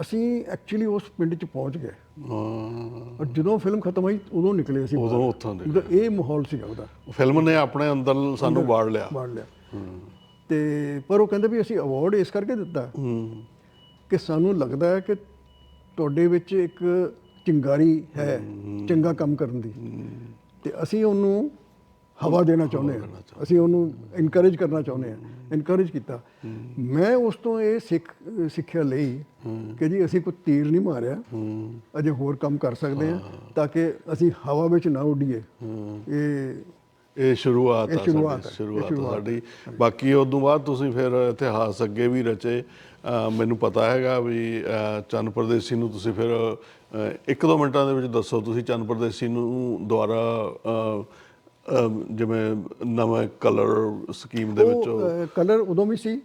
ਅਸੀਂ ਐਕਚੁਅਲੀ ਉਸ ਪਿੰਡ 'ਚ ਪਹੁੰਚ ਗਏ। ਹਾਂ। ਔਰ ਜਦੋਂ ਫਿਲਮ ਖਤਮ ਹੋਈ ਉਦੋਂ ਨਿਕਲੇ ਅਸੀਂ ਉਦੋਂ। ਉੱਥੋਂ ਦੇ। ਉਦੋਂ ਇਹ ਮਾਹੌਲ ਸੀਗਾ ਉਹਦਾ। ਫਿਲਮ ਨੇ ਆਪਣੇ ਅੰਦਰ ਸਾਨੂੰ ਵਾੜ ਲਿਆ। ਮਾਰ ਲਿਆ। ਤੇ ਪਰ ਉਹ ਕਹਿੰਦੇ ਵੀ ਅਸੀਂ ਅਵਾਰਡ ਇਸ ਕਰਕੇ ਦਿੱਤਾ ਕਿ ਸਾਨੂੰ ਲੱਗਦਾ ਹੈ ਕਿ ਤੁਹਾਡੇ ਵਿੱਚ ਇੱਕ ਚਿੰਗਾਰੀ ਹੈ ਚੰਗਾ ਕੰਮ ਕਰਨ ਦੀ। ਤੇ ਅਸੀਂ ਉਹਨੂੰ ਹਵਾ ਦੇਣਾ ਚਾਹੁੰਦੇ ਹਾਂ। ਅਸੀਂ ਉਹਨੂੰ ਇਨਕਰੇਜ ਕਰਨਾ ਚਾਹੁੰਦੇ ਹਾਂ। ਇਨਕਰੇਜ ਕੀਤਾ। ਮੈਂ ਉਸ ਤੋਂ ਇਹ ਸਿੱਖ ਸਿੱਖਿਆ ਲਈ ਕਿ ਜੀ ਅਸੀਂ ਕੋਈ ਤੀਰ ਨਹੀਂ ਮਾਰਿਆ। ਅਜੇ ਹੋਰ ਕੰਮ ਕਰ ਸਕਦੇ ਹਾਂ ਤਾਂ ਕਿ ਅਸੀਂ ਹਵਾ ਵਿੱਚ ਨਾ ਉੱਡੀਏ। ਇਹ ਇਹ ਸ਼ੁਰੂਆਤ ਹੈ, ਸ਼ੁਰੂਆਤ ਸਾਡੀ। ਬਾਕੀ ਉਦੋਂ ਬਾਅਦ ਤੁਸੀਂ ਫਿਰ ਇਤਿਹਾਸ ਅੱਗੇ ਵੀ ਰਚੇ। ਮੈਨੂੰ ਪਤਾ ਹੈਗਾ ਵੀ ਚੰਨ ਪ੍ਰਦੇਸੀ ਨੂੰ ਤੁਸੀਂ ਫਿਰ ਇੱਕ ਦੋ ਮਿੰਟਾਂ ਦੇ ਵਿੱਚ ਦੱਸੋ। ਤੁਸੀਂ ਚੰਨ ਪ੍ਰਦੇਸੀ ਨੂੰ ਦੁਆਰਾ ਜਿਵੇਂ ਨਵੇਂ ਕਲਰ ਸਕੀਮ ਦੇ ਵਿੱਚ ਉਹ ਕਲਰ ਉਦੋਂ ਵੀ ਸੀ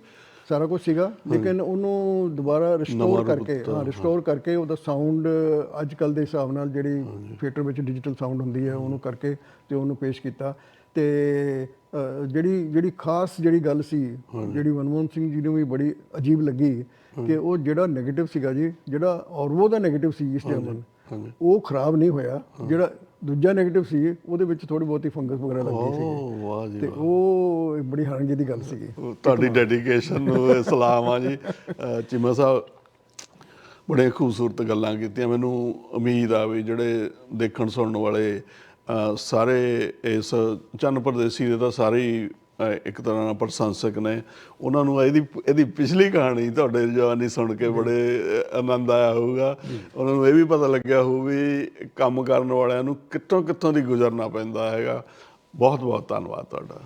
ਸਾਰਾ ਕੁਝ ਸੀਗਾ ਲੇਕਿਨ ਉਹਨੂੰ ਦੁਬਾਰਾ ਰਿਸਟੋਰ ਕਰਕੇ ਹਾਂ ਰਿਸਟੋਰ ਕਰਕੇ ਉਹਦਾ ਸਾਊਂਡ ਅੱਜ ਕੱਲ ਦੇ ਹਿਸਾਬ ਨਾਲ ਜਿਹੜੀ ਥੀਏਟਰ ਵਿੱਚ ਡਿਜੀਟਲ ਸਾਊਂਡ ਹੁੰਦੀ ਹੈ ਉਹਨੂੰ ਕਰਕੇ ਤੇ ਉਹਨੂੰ ਪੇਸ਼ ਕੀਤਾ। ਤੇ ਜਿਹੜੀ ਜਿਹੜੀ ਖਾਸ ਜਿਹੜੀ ਗੱਲ ਸੀ ਜਿਹੜੀ ਮਨਮੋਹਨ ਸਿੰਘ ਜੀ ਨੂੰ ਵੀ ਬੜੀ ਅਜੀਬ ਲੱਗੀ ਕਿ ਉਹ ਜਿਹੜਾ 네ਗੇਟਿਵ ਸੀਗਾ ਜੀ ਜਿਹੜਾ ਔਰਵੋ ਦਾ 네ਗੇਟਿਵ ਸੀ ਇਸ ਜਮਨ ਹਾਂਜੀ। ਉਹ ਖਰਾਬ ਨਹੀਂ ਹੋਇਆ ਜਿਹੜਾ ਦੂਜਾ 네ਗੇਟਿਵ ਸੀ ਉਹਦੇ ਵਿੱਚ ਥੋੜੀ ਬਹੁਤੀ ਫੰਗਸ ਵਗੈਰਾ ਲੱਗੀ ਸੀ ਓ ਵਾਹ ਜੀ ਤੇ ਉਹ ਇੱਕ ਬੜੀ ਹੈਰਾਨਗੀ ਦੀ ਗੱਲ ਸੀਗੀ। ਤੁਹਾਡੀ ਡੈਡੀਕੇਸ਼ਨ ਨੂੰ ਇਹ ਸਲਾਮ ਆ ਜੀ। ਅਹ ਚੀਮਾ ਸਾਹਿਬ ਬੜੇ ਖੂਬਸੂਰਤ ਗੱਲਾਂ ਕੀਤੀਆਂ। ਮੈਨੂੰ ਉਮੀਦ ਆ ਵੀ ਜਿਹੜੇ ਦੇਖਣ ਸੁਣਨ ਵਾਲੇ ਅਹ ਸਾਰੇ ਇਸ ਚੰਨ ਪ੍ਰਦੇਸੀ ਦੇ ਤਾਂ ਸਾਰੇ ਹੀ, ਇੱਕ ਤਰ੍ਹਾਂ ਨਾਲ ਪ੍ਰਸ਼ੰਸਕ ਨੇ। ਉਹਨਾਂ ਨੂੰ ਇਹਦੀ ਇਹਦੀ ਪਿਛਲੀ ਕਹਾਣੀ ਤੁਹਾਡੇ ਜਵਾਨੀ ਸੁਣ ਕੇ ਬੜੇ ਆਨੰਦ ਆਇਆ ਹੋਊਗਾ। ਉਹਨਾਂ ਨੂੰ ਇਹ ਵੀ ਪਤਾ ਲੱਗਿਆ ਹੋਊ ਵੀ ਕੰਮ ਕਰਨ ਵਾਲਿਆਂ ਨੂੰ ਕਿੱਥੋਂ ਕਿੱਥੋਂ ਦੀ ਗੁਜ਼ਰਨਾ ਪੈਂਦਾ ਹੈਗਾ। ਬਹੁਤ ਬਹੁਤ ਧੰਨਵਾਦ ਤੁਹਾਡਾ।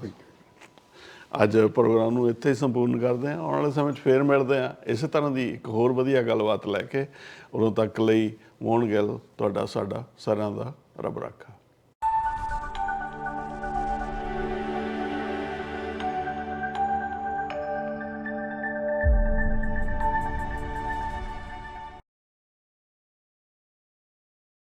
ਅੱਜ ਪ੍ਰੋਗਰਾਮ ਨੂੰ ਇੱਥੇ ਹੀ ਸੰਪੂਰਨ ਕਰਦੇ ਹਾਂ। ਆਉਣ ਵਾਲੇ ਸਮੇਂ 'ਚ ਫੇਰ ਮਿਲਦੇ ਹਾਂ। ਇਸੇ ਤਰ੍ਹਾਂ ਦੀ ਇੱਕ ਹੋਰ ਵਧੀਆ ਗੱਲਬਾਤ ਲੈ ਕੇ ਉਦੋਂ ਤੱਕ ਲਈ ਮੋਹਨ ਗਿੱਲ, ਤੁਹਾਡਾ, ਸਾਡਾ ਸਾਰਿਆਂ ਦਾ ਰੱਬ ਰਾਖਾ।